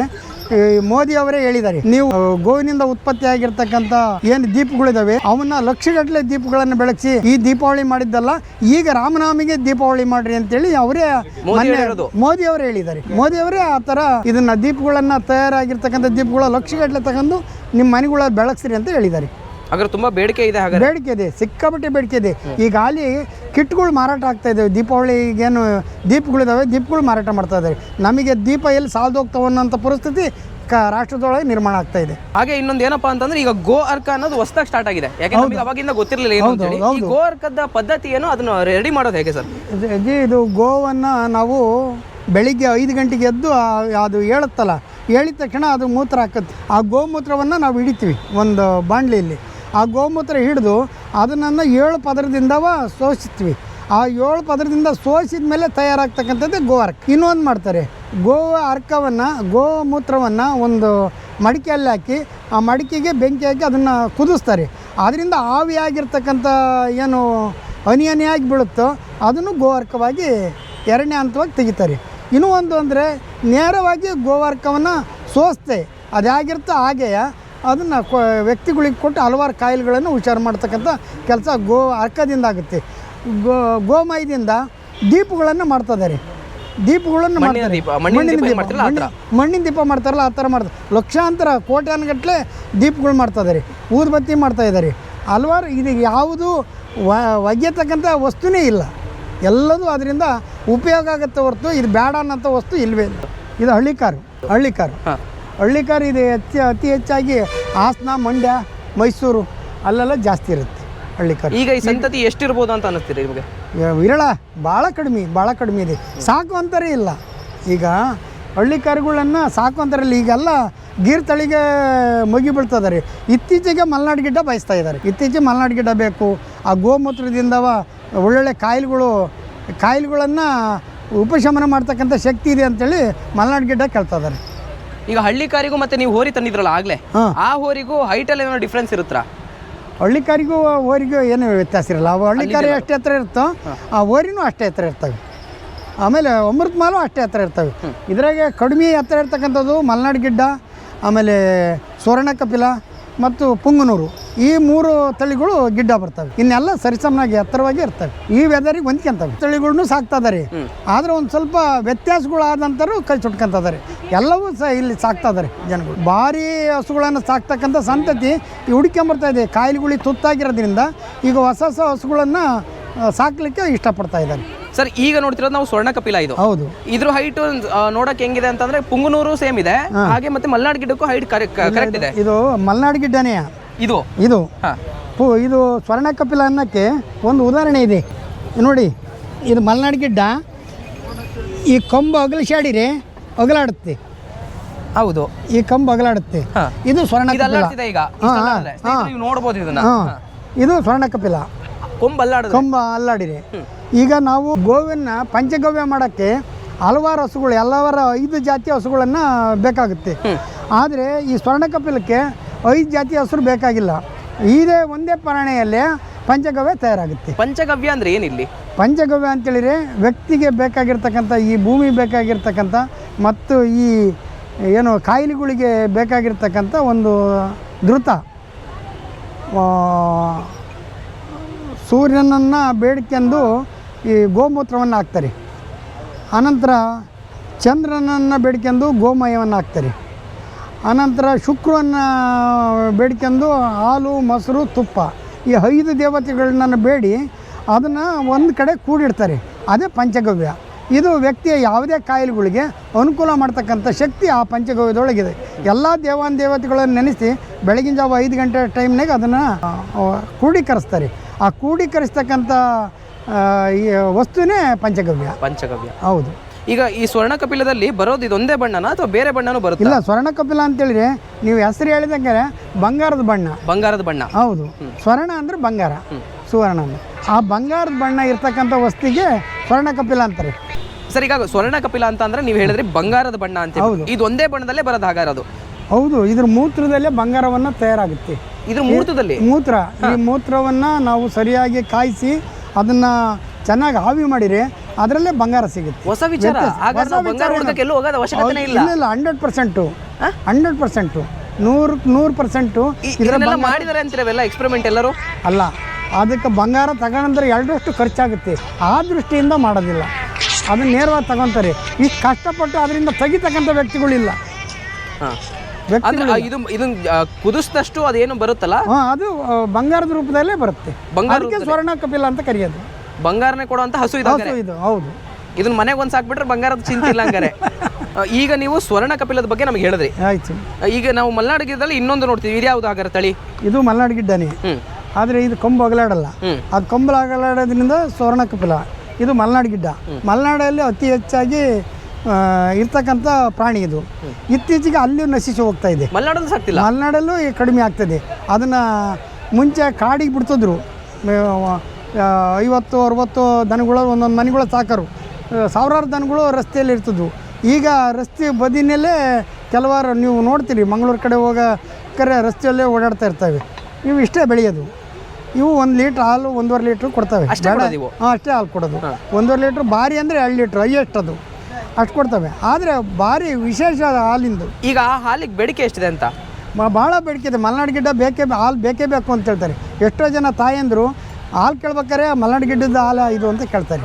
ಮೋದಿ ಅವರೇ ಹೇಳಿದ್ದಾರೆ. ನೀವು ಗೋವಿನಿಂದ ಉತ್ಪತ್ತಿ ಆಗಿರ್ತಕ್ಕಂತ ಏನು ದೀಪಗಳಿದಾವೆ ಅವನ್ನ ಲಕ್ಷಗಟ್ಟಲೆ ದೀಪಗಳನ್ನು ಬೆಳಗಿಸಿ ಈ ದೀಪಾವಳಿ ಮಾಡಿದ್ದಲ್ಲ ಈಗ ರಾಮನಾಮಿಗೆ ದೀಪಾವಳಿ ಮಾಡ್ರಿ ಅಂತೇಳಿ ಅವರೇ ಮೊನ್ನೆ ಮೋದಿ ಅವರೇ ಹೇಳಿದ್ದಾರೆ. ಮೋದಿ ಅವರೇ ಆ ತರ ಇದನ್ನ ದೀಪಗಳನ್ನ ತಯಾರಾಗಿರ್ತಕ್ಕಂಥ ದೀಪಗಳ ಲಕ್ಷಗಟ್ಟಲೆ ತಗೊಂಡು ನಿಮ್ಮ ಮನೆಗಳ ಬೆಳಗ್ಸ್ರಿ ಅಂತ ಹೇಳಿದ್ದಾರೆ. ಹಾಗಾದ್ರೆ ತುಂಬಾ ಬೇಡಿಕೆ ಇದೆ ಹಾಗೆ ಬೇಡಿಕೆ ಇದೆ ಸಿಕ್ಕಾಪಟ್ಟೆ ಬೇಡಿಕೆ ಇದೆ. ಈಗ ಅಲ್ಲಿ ಕಿಟ್ಗಳು ಮಾರಾಟ ಆಗ್ತಾ ಇದ್ದಾವೆ. ದೀಪಾವಳಿಗೇನು ದೀಪಗಳಿದಾವೆ ದೀಪಗಳು ಮಾರಾಟ ಮಾಡ್ತಾ ಇದ್ದಾರೆ. ನಮಗೆ ದೀಪ ಎಲ್ಲಿ ಸಾಲ್ದೋಗ್ತಾವ ಅನ್ನೋಂಥ ಪರಿಸ್ಥಿತಿ ಕ ರಾಷ್ಟ್ರದೊಳಗೆ ನಿರ್ಮಾಣ ಆಗ್ತಾ ಇದೆ. ಹಾಗೆ ಇನ್ನೊಂದು ಏನಪ್ಪಾ ಅಂತಂದ್ರೆ ಈಗ ಗೋ ಅರ್ಕ ಅನ್ನೋದು ಹೊಸದಾಗಿ ಸ್ಟಾರ್ಟ್ ಆಗಿದೆ. ಯಾಕೆಂದ್ರೆ ನಮಗೆ ಅವಾಗಿಂದ ಗೊತ್ತಿರಲಿಲ್ಲ ಏನು ಅಂತೇಳಿ. ಈ ಗೋ ಅರ್ಕದ ಪದ್ಧತಿ ಏನು ಅದನ್ನ ರೆಡಿ ಮಾಡೋದು ಹೇಗೆ ಸರ್? ಇದು- ಇದು ಗೋವನ್ನು ನಾವು ಬೆಳಿಗ್ಗೆ ಐದು ಗಂಟೆಗೆ ಎದ್ದು ಅದು ಹೇಳುತ್ತಲ್ಲ ಹೇಳಿದ ತಕ್ಷಣ ಅದು ಮೂತ್ರ ಹಾಕುತ್ತೆ. ಆ ಗೋಮೂತ್ರವನ್ನು ನಾವು ಹಿಡಿತೀವಿ ಒಂದು ಬಾಣಲಿಯಲ್ಲಿ. ಆ ಗೋಮೂತ್ರ ಹಿಡಿದು ಅದನ್ನು ಏಳು ಪದರದಿಂದವ ಸೋಸಿಸ್ತೀವಿ ಆ ಏಳು ಪದರದಿಂದ ಸೋಸಿದ ಮೇಲೆ ತಯಾರಾಗ್ತಕ್ಕಂಥದ್ದು ಗೋ ಅರ್ಕ ಇನ್ನೊಂದು ಮಾಡ್ತಾರೆ. ಗೋ ಅರ್ಕವನ್ನು, ಗೋಮೂತ್ರವನ್ನು ಒಂದು ಮಡಿಕೆಯಲ್ಲಿ ಹಾಕಿ, ಆ ಮಡಿಕೆಗೆ ಬೆಂಕಿ ಹಾಕಿ ಅದನ್ನು ಕುದಿಸ್ತಾರೆ. ಅದರಿಂದ ಆವಿಯಾಗಿರ್ತಕ್ಕಂಥ ಏನು ಹನಿ ಹನಿಯಾಗಿ ಬೀಳುತ್ತೋ ಅದನ್ನು ಗೋವಾರ್ಕವಾಗಿ ಎರಡನೇ ಹಂತವಾಗಿ ತೆಗಿತಾರೆ. ಇನ್ನೂ ಒಂದು ಅಂದರೆ ನೇರವಾಗಿ ಗೋವಾರ್ಕವನ್ನು ಸೋಸ್ತೆ. ಅದಾಗಿರ್ತೋ ಹಾಗೆಯೇ ಅದನ್ನು ಕೊ ವ್ಯಕ್ತಿಗಳಿಗೆ ಕೊಟ್ಟು ಹಲವಾರು ಕಾಯಿಲೆಗಳನ್ನು ಹುಷಾರು ಮಾಡ್ತಕ್ಕಂಥ ಕೆಲಸ ಗೋ ಅರ್ಕದಿಂದ ಆಗುತ್ತೆ. ಗೋ ಗೋಮಯದಿಂದ ದೀಪಗಳನ್ನು ಮಾಡ್ತಾ ದೀಪಗಳನ್ನು ಮಾಡ್ತಾರೆ. ಮಣ್ಣಿನ ದೀಪ ದೀಪ ಮಾಡ್ತಾರಲ್ಲ ಆ ಥರ. ಮಣ್ಣಿನ- ದೀಪ ಮಾಡ್ತಾರಲ್ಲ ಆ ಥರ ಮಾಡ್ತಾರೆ. ಲಕ್ಷಾಂತರ ಕೋಟ್ಯಾನುಗಟ್ಟಲೆ ದೀಪಗಳು ಮಾಡ್ತಾ ಇದ್ದಾರೆ ಊದುಬತ್ತಿ ಮಾಡ್ತಾ ಇದ್ದಾರೆ ಹಲವಾರು ಇದು ಯಾವುದು ವ ಒಗೆಯತಕ್ಕಂಥ ವಸ್ತುನೇ ಇಲ್ಲ. ಎಲ್ಲದೂ ಅದರಿಂದ ಉಪಯೋಗ ಆಗುತ್ತೆ ಹೊರತು ಇದು ಬೇಡ ಅನ್ನೋಂಥ ವಸ್ತು ಇಲ್ಲವೇ ಇಲ್ಲ. ಇದು ಹಳ್ಳಿಕಾರು ಹಳ್ಳಿಕಾರು. ಹಾಂ. ಹಳ್ಳಿಕಾರು ಇದೆ ಅತಿ ಅತಿ ಹೆಚ್ಚಾಗಿ ಹಾಸನ ಮಂಡ್ಯ ಮೈಸೂರು ಅಲ್ಲೆಲ್ಲ ಜಾಸ್ತಿ ಇರುತ್ತೆ ಹಳ್ಳಿಕಾರ. ಈಗ ಈ ಸಂತತಿ ಎಷ್ಟಿರ್ಬೋದು ಅಂತ ಅನ್ನಿಸ್ತೀರಿ ನಿಮಗೆ? ವಿರಳ ಭಾಳ ಕಡಿಮೆ ಭಾಳ ಕಡಿಮೆ ಇದೆ. ಸಾಕು ಅಂತಾರೆ ಇಲ್ಲ. ಈಗ ಹಳ್ಳಿ ಕಾರುಗಳನ್ನು ಸಾಕು ಅಂತಾರಲ್ಲ ಈಗೆಲ್ಲ ಗೀರ್ ತಳಿಗೆ ಮುಗಿ ಇದ್ದಾರೆ ಇತ್ತೀಚೆಗೆ ಮಲೆನಾಡು ಗಿಡ್ಡ ಬಯಸ್ತಾ ಇದ್ದಾರೆ ಇತ್ತೀಚೆಗೆ ಮಲೆನಾಡು ಗಿಡ್ಡ ಬೇಕು. ಆ ಗೋಮೂತ್ರದಿಂದವ ಒಳ್ಳೊಳ್ಳೆ ಕಾಯಿಲೆಗಳು ಕಾಯಿಲೆಗಳನ್ನು ಉಪಶಮನ ಮಾಡ್ತಕ್ಕಂಥ ಶಕ್ತಿ ಇದೆ ಅಂತೇಳಿ ಮಲೆನಾಡು ಗಿಡ್ಡ ಕೇಳ್ತಾ ಇದ್ದಾರೆ ಈಗ ಹಳ್ಳಿ ಕಾರಿಗೂ ಮತ್ತೆ ನೀವು ಹೋರಿ ತಂದಿದ್ರಲ್ಲ ಆಗ್ಲೇ ಆ ಹೋರಿಗೂ ಹೈಟ್ ಅಲ್ಲಿ ಏನೋ ಡಿಫ್ರೆನ್ಸ್ ಇರುತ್ತಾ? ಹಳ್ಳಿಕಾರಿಗೂ ಹೋರಿಗೂ ಏನು ವ್ಯತ್ಯಾಸ ಇರಲ್ಲ. ಅವು ಹಳ್ಳಿಕಾರಿ ಅಷ್ಟೇ ಹತ್ರ ಇರುತ್ತೋ ಆ ಹೋರಿನೂ ಅಷ್ಟೇ ಹತ್ರ ಇರ್ತವೆ. ಆಮೇಲೆ ಅಮೃತ ಮಾಲು ಅಷ್ಟೇ ಹತ್ರ ಇರ್ತವೆ. ಇದ್ರಾಗೆ ಕಡಿಮೆ ಎತ್ತರ ಇರ್ತಕ್ಕಂಥದ್ದು ಮಲೆನಾಡು ಗಿಡ್ಡ ಆಮೇಲೆ ಸುವರ್ಣ ಕಪಿಲ ಮತ್ತು ಪುಂಗನೂರು ಈ ಮೂರು ತಳಿಗಳು ಗಿಡ್ಡ ಬರ್ತವೆ. ಇನ್ನೆಲ್ಲ ಸರಿಸಮನಾಗಿ ಎತ್ತರವಾಗಿ ಇರ್ತವೆ. ಈ ವೆದರಿಗೆ ಹೊಂದ್ಕೊಂತವೆ ತಳಿಗಳ್ನು ಸಾಕ್ತಾ ಇದಾರೆ. ಆದ್ರೆ ಒಂದು ಸ್ವಲ್ಪ ವ್ಯತ್ಯಾಸಗಳಾದ ನಂತರ ಕೈ ಸುಟ್ಕೊಂತದಾರೆ ಎಲ್ಲವೂ ಸಹ ಇಲ್ಲಿ ಸಾಕ್ತಾ ಇದಾರೆ ಜನಗಳು. ಭಾರಿ ಹಸುಗಳನ್ನು ಸಾಕ್ತಕ್ಕಂಥ ಸಂತತಿ ಈ ಹುಡ್ಕೊಂಬರ್ತಾ ಇದೆ. ಕಾಯಿಲೆಗಳಿಗೆ ತುತ್ತಾಗಿರೋದ್ರಿಂದ ಈಗ ಹೊಸ ಹೊಸ ಹಸುಗಳನ್ನು ಸಾಕ್ಲಿಕ್ಕೆ ಇಷ್ಟಪಡ್ತಾ ಇದ್ದಾರೆ ಸರ್ ಈಗ ನೋಡ್ತಿರೋದು ನಾವು ಸ್ವರ್ಣ ಕಪಿಲ ಇದು. ಹೌದು. ಇದ್ರ ಹೈಟ್ ನೋಡಕ್ ಹೆಂಗಿದೆ ಅಂತಂದ್ರೆ ಪುಂಗನೂರು ಸೇಮ್ ಇದೆ. ಹಾಗೆ ಮತ್ತೆ ಮಲ್ನಾಡ್ ಗಿಡಕ್ಕೂ ಹೈಟ್ ಕರೆಕ್ಟ್ ಇದೆ ಇದು. ಮಲ್ನಾಡ್ ಗಿಡ್ಡನೇ ಇದು. ಇದು. ಇದು ಸ್ವರ್ಣ ಕಪಿಲ ಅನ್ನಕ್ಕೆ ಒಂದು ಉದಾಹರಣೆ ಇದೆ. ನೋಡಿ ಇದು ಮಲ್ನಾಡ್ ಗಿಡ್ಡ ಈ ಕೊಂಬು ಅಗಲಿಸಾಡಿರಿ ಅಗಲಾಡುತ್ತೆ. ಹೌದು. ಈ ಕಂಬು ಅಗಲಾಡುತ್ತೆ. ಇದು ಸ್ವರ್ಣ ಕಪಿಲ. ಈಗ. ನೋಡ್ಬೋದು ಇದನ್ನ. ಇದು ಸ್ವರ್ಣ ಕಪಿಲ. ಕೊಂಬಲ್ಲಾಡದು ಕೊಂಬ ಅಲ್ಲಾಡಿರಿ ಈಗ ನಾವು ಗೋವಿನ ಪಂಚಗವ್ಯ ಮಾಡೋಕ್ಕೆ ಹಲವಾರು ಹಸುಗಳು ಎಲ್ಲವರ ಐದು ಜಾತಿಯ ಹಸುಗಳನ್ನು ಬೇಕಾಗುತ್ತೆ. ಆದರೆ ಈ ಸ್ವರ್ಣ ಕಪಿಲಕ್ಕೆ ಐದು ಜಾತಿಯ ಹಸುರು ಬೇಕಾಗಿಲ್ಲ. ಇದೇ ಒಂದೇ ಪರಾಣೆಯಲ್ಲಿ ಪಂಚಗವ್ಯ ತಯಾರಾಗುತ್ತೆ. ಪಂಚಗವ್ಯ ಅಂದ್ರೆ ಏನಿಲ್ಲಿ? ಪಂಚಗವ್ಯ ಅಂತೇಳಿದರೆ ವ್ಯಕ್ತಿಗೆ ಬೇಕಾಗಿರ್ತಕ್ಕಂಥ ಈ ಭೂಮಿ ಬೇಕಾಗಿರ್ತಕ್ಕಂಥ ಮತ್ತು ಈ ಏನು ಕಾಯಿಲೆಗಳಿಗೆ ಬೇಕಾಗಿರ್ತಕ್ಕಂಥ ಒಂದು ಧೃತ ಸೂರ್ಯನನ್ನು ಬೇಡ್ಕೆಂದು ಈ ಗೋಮೂತ್ರವನ್ನು ಹಾಕ್ತಾರೆ. ಅನಂತರ ಚಂದ್ರನನ್ನು ಬೇಡ್ಕೊಂಡು ಗೋಮಯವನ್ನು ಹಾಕ್ತಾರೆ. ಅನಂತರ ಶುಕ್ರವನ್ನು ಬೇಡ್ಕೊಂಡು ಹಾಲು, ಮೊಸರು, ತುಪ್ಪ ಈ ಐದು ದೇವತೆಗಳನ್ನ ಬೇಡಿ ಅದನ್ನು ಒಂದು ಕಡೆ ಕೂಡಿಡ್ತಾರೆ. ಅದೇ ಪಂಚಗವ್ಯ. ಇದು ವ್ಯಕ್ತಿಯ ಯಾವುದೇ ಕಾಯಿಲೆಗಳಿಗೆ ಅನುಕೂಲ ಮಾಡ್ತಕ್ಕಂಥ ಶಕ್ತಿ ಆ ಪಂಚಗವ್ಯದೊಳಗಿದೆ. ಎಲ್ಲ ದೇವಾನ್ ದೇವತೆಗಳನ್ನು ನೆನೆಸಿ ಬೆಳಗಿನ ಜಾವ ಐದು ಗಂಟೆ ಟೈಮ್ನಾಗ ಅದನ್ನು ಕ್ರೋಢೀಕರಿಸ್ತಾರೆ ಆ ಕ್ರೋಢೀಕರಿಸ್ತಕ್ಕಂಥ ಈ ವಸ್ತುನೇ ಪಂಚಗವ್ಯ. ಪಂಚಗವ್ಯ. ಹೌದು. ಈಗ ಈ ಸ್ವರ್ಣ ಕಪಿಲದಲ್ಲಿ ಬರೋದು ಇದೊಂದೇ ಬಣ್ಣನ ಅಥವಾ ಬೇರೆ ಬಣ್ಣನೂ ಬರುತ್ತೆ? ಇಲ್ಲ ಸ್ವರ್ಣ ಕಪಿಲ ಅಂತೇಳಿದ್ರೆ ನೀವು ಹೆಸರು ಹೇಳಿದಂಗೆ ಬಂಗಾರದ ಬಣ್ಣ. ಬಂಗಾರದ ಬಣ್ಣ. ಹೌದು. ಸ್ವರ್ಣ ಅಂದ್ರೆ ಬಂಗಾರ. ಸುವರ್ಣ ಅಂದ್ರೆ. ಆ ಬಂಗಾರದ ಬಣ್ಣ ಇರ್ತಕ್ಕಂಥ ವಸ್ತಿಗೆ ಸ್ವರ್ಣ ಕಪಿಲ ಅಂತಾರೆ. ಸರ್ ಈಗ ಸ್ವರ್ಣ ಕಪಿಲ ಅಂತ ಅಂದ್ರೆ ನೀವು ಹೇಳಿದ್ರೆ ಬಂಗಾರದ ಬಣ್ಣ ಅಂತ. ಹೌದು. ಇದು ಒಂದೇ ಬಣ್ಣದಲ್ಲೇ ಬರೋದು ಹಾಗಾರದು ಹೌದು ಇದ್ರ ಮೂತ್ರದಲ್ಲೇ ಬಂಗಾರವನ್ನು ತಯಾರಾಗುತ್ತೆ. ಇದ್ರ ಮೂತ್ರದಲ್ಲಿ? ಮೂತ್ರ ಈ ಮೂತ್ರವನ್ನು ನಾವು ಸರಿಯಾಗಿ ಕಾಯಿಸಿ ಅದನ್ನು ಚೆನ್ನಾಗಿ ಆವಿ ಮಾಡಿರಿ ಅದರಲ್ಲೇ ಬಂಗಾರ ಸಿಗುತ್ತೆ. ಹೊಸ ವಿಚಾರ. ಇಲ್ಲ. ಇಲ್ಲ ಹಂಡ್ರೆಡ್ ಪರ್ಸೆಂಟು ಹಂಡ್ರೆಡ್ ಪರ್ಸೆಂಟು ನೂರು ನೂರು ಪರ್ಸೆಂಟು ಇದನ್ನೆಲ್ಲ ಮಾಡಿದಾರೆ ಅಂತೀರವೆಲ್ಲ ಎಕ್ಸ್ಪೆರಿಮೆಂಟ್ ಎಲ್ಲರೂ? ಅಲ್ಲ ಅದಕ್ಕೆ ಬಂಗಾರ ತಗೊಂಡ್ರೆ ಎರಡರಷ್ಟು ಖರ್ಚಾಗುತ್ತೆ. ಆ ದೃಷ್ಟಿಯಿಂದ ಮಾಡೋದಿಲ್ಲ. ಅದನ್ನ ನೇರವಾಗಿ ತಗೊತಾರೆ. ಈ ಕಷ್ಟಪಟ್ಟು ಅದರಿಂದ ತೆಗಿತಕ್ಕಂಥ ವ್ಯಕ್ತಿಗಳಿಲ್ಲ. ಹಾ. ಅಂದ್ರೆ ಇದು ಇದನ್ನ ಕುದಿಸಿದಷ್ಟು ಅದೇನು ಬರುತ್ತಲ್ಲ? ಹಾಂ ಅದು ಬಂಗಾರದ ರೂಪದಲ್ಲೇ ಬರುತ್ತೆ. ಬಂಗಾರಕ್ಕೆ ಸ್ವರ್ಣ ಕಪಿಲ ಅಂತ ಕರೆಯೋದು. ಬಂಗಾರನೇ ಕೊಡುವಂತ ಹಸು ಇದಾವೆ ಹೌದು ಇದು ಹೌದು. ಇದನ್ನ ಮನೆಗೆ ಒಂದ್ ಸಾಕ್ಬಿಟ್ರೆ ಬಂಗಾರದ ಚಿಂತೆ ಇಲ್ಲ ಹಂಗಾರೆ. *laughs* ಈಗ ನೀವು ಸ್ವರ್ಣ ಕಪಿಲದ ಬಗ್ಗೆ ನಮಗೆ ಹೇಳಿದ್ರಿ. ಆಯ್ತು. ಈಗ ನಾವು ಮಲ್ನಾಡು ಗಿಡದಲ್ಲಿ ಇನ್ನೊಂದು ನೋಡ್ತೀವಿ. ಇದು ಯಾವ್ದು ಹಾಗಾರೆ ತಳಿ? ಇದು ಮಲ್ನಾಡು ಗಿಡ್ಡನೇ. ಆದರೆ ಇದು ಕೊಂಬು ಅಗಲಾಡಲ್ಲ. ಆ ಅದು ಕೊಂಬು ಅಗಲಾಡೋದ್ರಿಂದ ಸ್ವರ್ಣ ಕಪಿಲ. ಇದು ಮಲ್ನಾಡು ಗಿಡ್ಡ. ಮಲ್ನಾಡಲ್ಲಿ ಅತಿ ಹೆಚ್ಚಾಗಿ ಇರ್ತಕ್ಕಂಥ ಪ್ರಾಣಿ ಇದು. ಇತ್ತೀಚೆಗೆ ಅಲ್ಲಿಯೂ ನಶಿಸಿ ಹೋಗ್ತಾ ಇದೆ. ಮಲ್ನಾಡಲ್ಲಿ ಸಾಕ್ತಿಲ್ಲ? ಮಲೆನಾಡಲ್ಲೂ ಕಡಿಮೆ ಆಗ್ತದೆ. ಅದನ್ನು ಮುಂಚೆ ಕಾಡಿಗೆ ಬಿಡ್ತಿದ್ರು. ಐವತ್ತು ಅರವತ್ತು ದನಗಳು ಒಂದೊಂದು ಮನೆಗಳು ಸಾಕರು. ಸಾವಿರಾರು ದನಗಳು ರಸ್ತೆಯಲ್ಲಿ ಇರ್ತಿದ್ವು. ಈಗ ರಸ್ತೆ ಬದಿನಲ್ಲೇ ಕೆಲವಾರು ನೀವು ನೋಡ್ತೀರಿ ಮಂಗಳೂರು ಕಡೆ ಹೋಗಕರೆ ರಸ್ತೆಯಲ್ಲೇ ಓಡಾಡ್ತಾ ಇರ್ತವೆ. ಇವು ಇಷ್ಟೇ ಬೆಳೆಯೋದು. ಇವು ಒಂದು ಲೀಟ್ರ್ ಹಾಲು ಒಂದೂವರೆ ಲೀಟ್ರ್ ಕೊಡ್ತವೆ? ಹಾಂ ಅಷ್ಟೇ ಹಾಲು ಕೊಡೋದು. ಒಂದೂವರೆ ಲೀಟ್ರ್ ಭಾರಿ ಅಂದರೆ ಎರಡು ಲೀಟ್ರ್ ಹೈಯೆಸ್ಟ್ ಅದು ಅಷ್ಟು ಕೊಡ್ತವೆ ಆದರೆ ಭಾರಿ ವಿಶೇಷ ಹಾಲಿಂದು. ಈಗ ಆ ಹಾಲಿಗೆ ಬೇಡಿಕೆ ಎಷ್ಟಿದೆ ಅಂತ? ಭಾಳ ಬೇಡಿಕೆ ಇದೆ. ಮಲೆನಾಡು ಗಿಡ್ಡ ಬೇಕೇ ಬೇ- ಹಾಲು ಬೇಕೇ ಬೇಕು ಅಂತ ಹೇಳ್ತಾರೆ. ಎಷ್ಟೋ ಜನ ತಾಯಂದರು ಹಾಲು ಕೇಳ್ಬೇಕಾರೆ ಮಲೆನಾಡು ಗಿಡ್ಡದ ಹಾಲು ಇದು ಅಂತ ಕೇಳ್ತಾರೆ.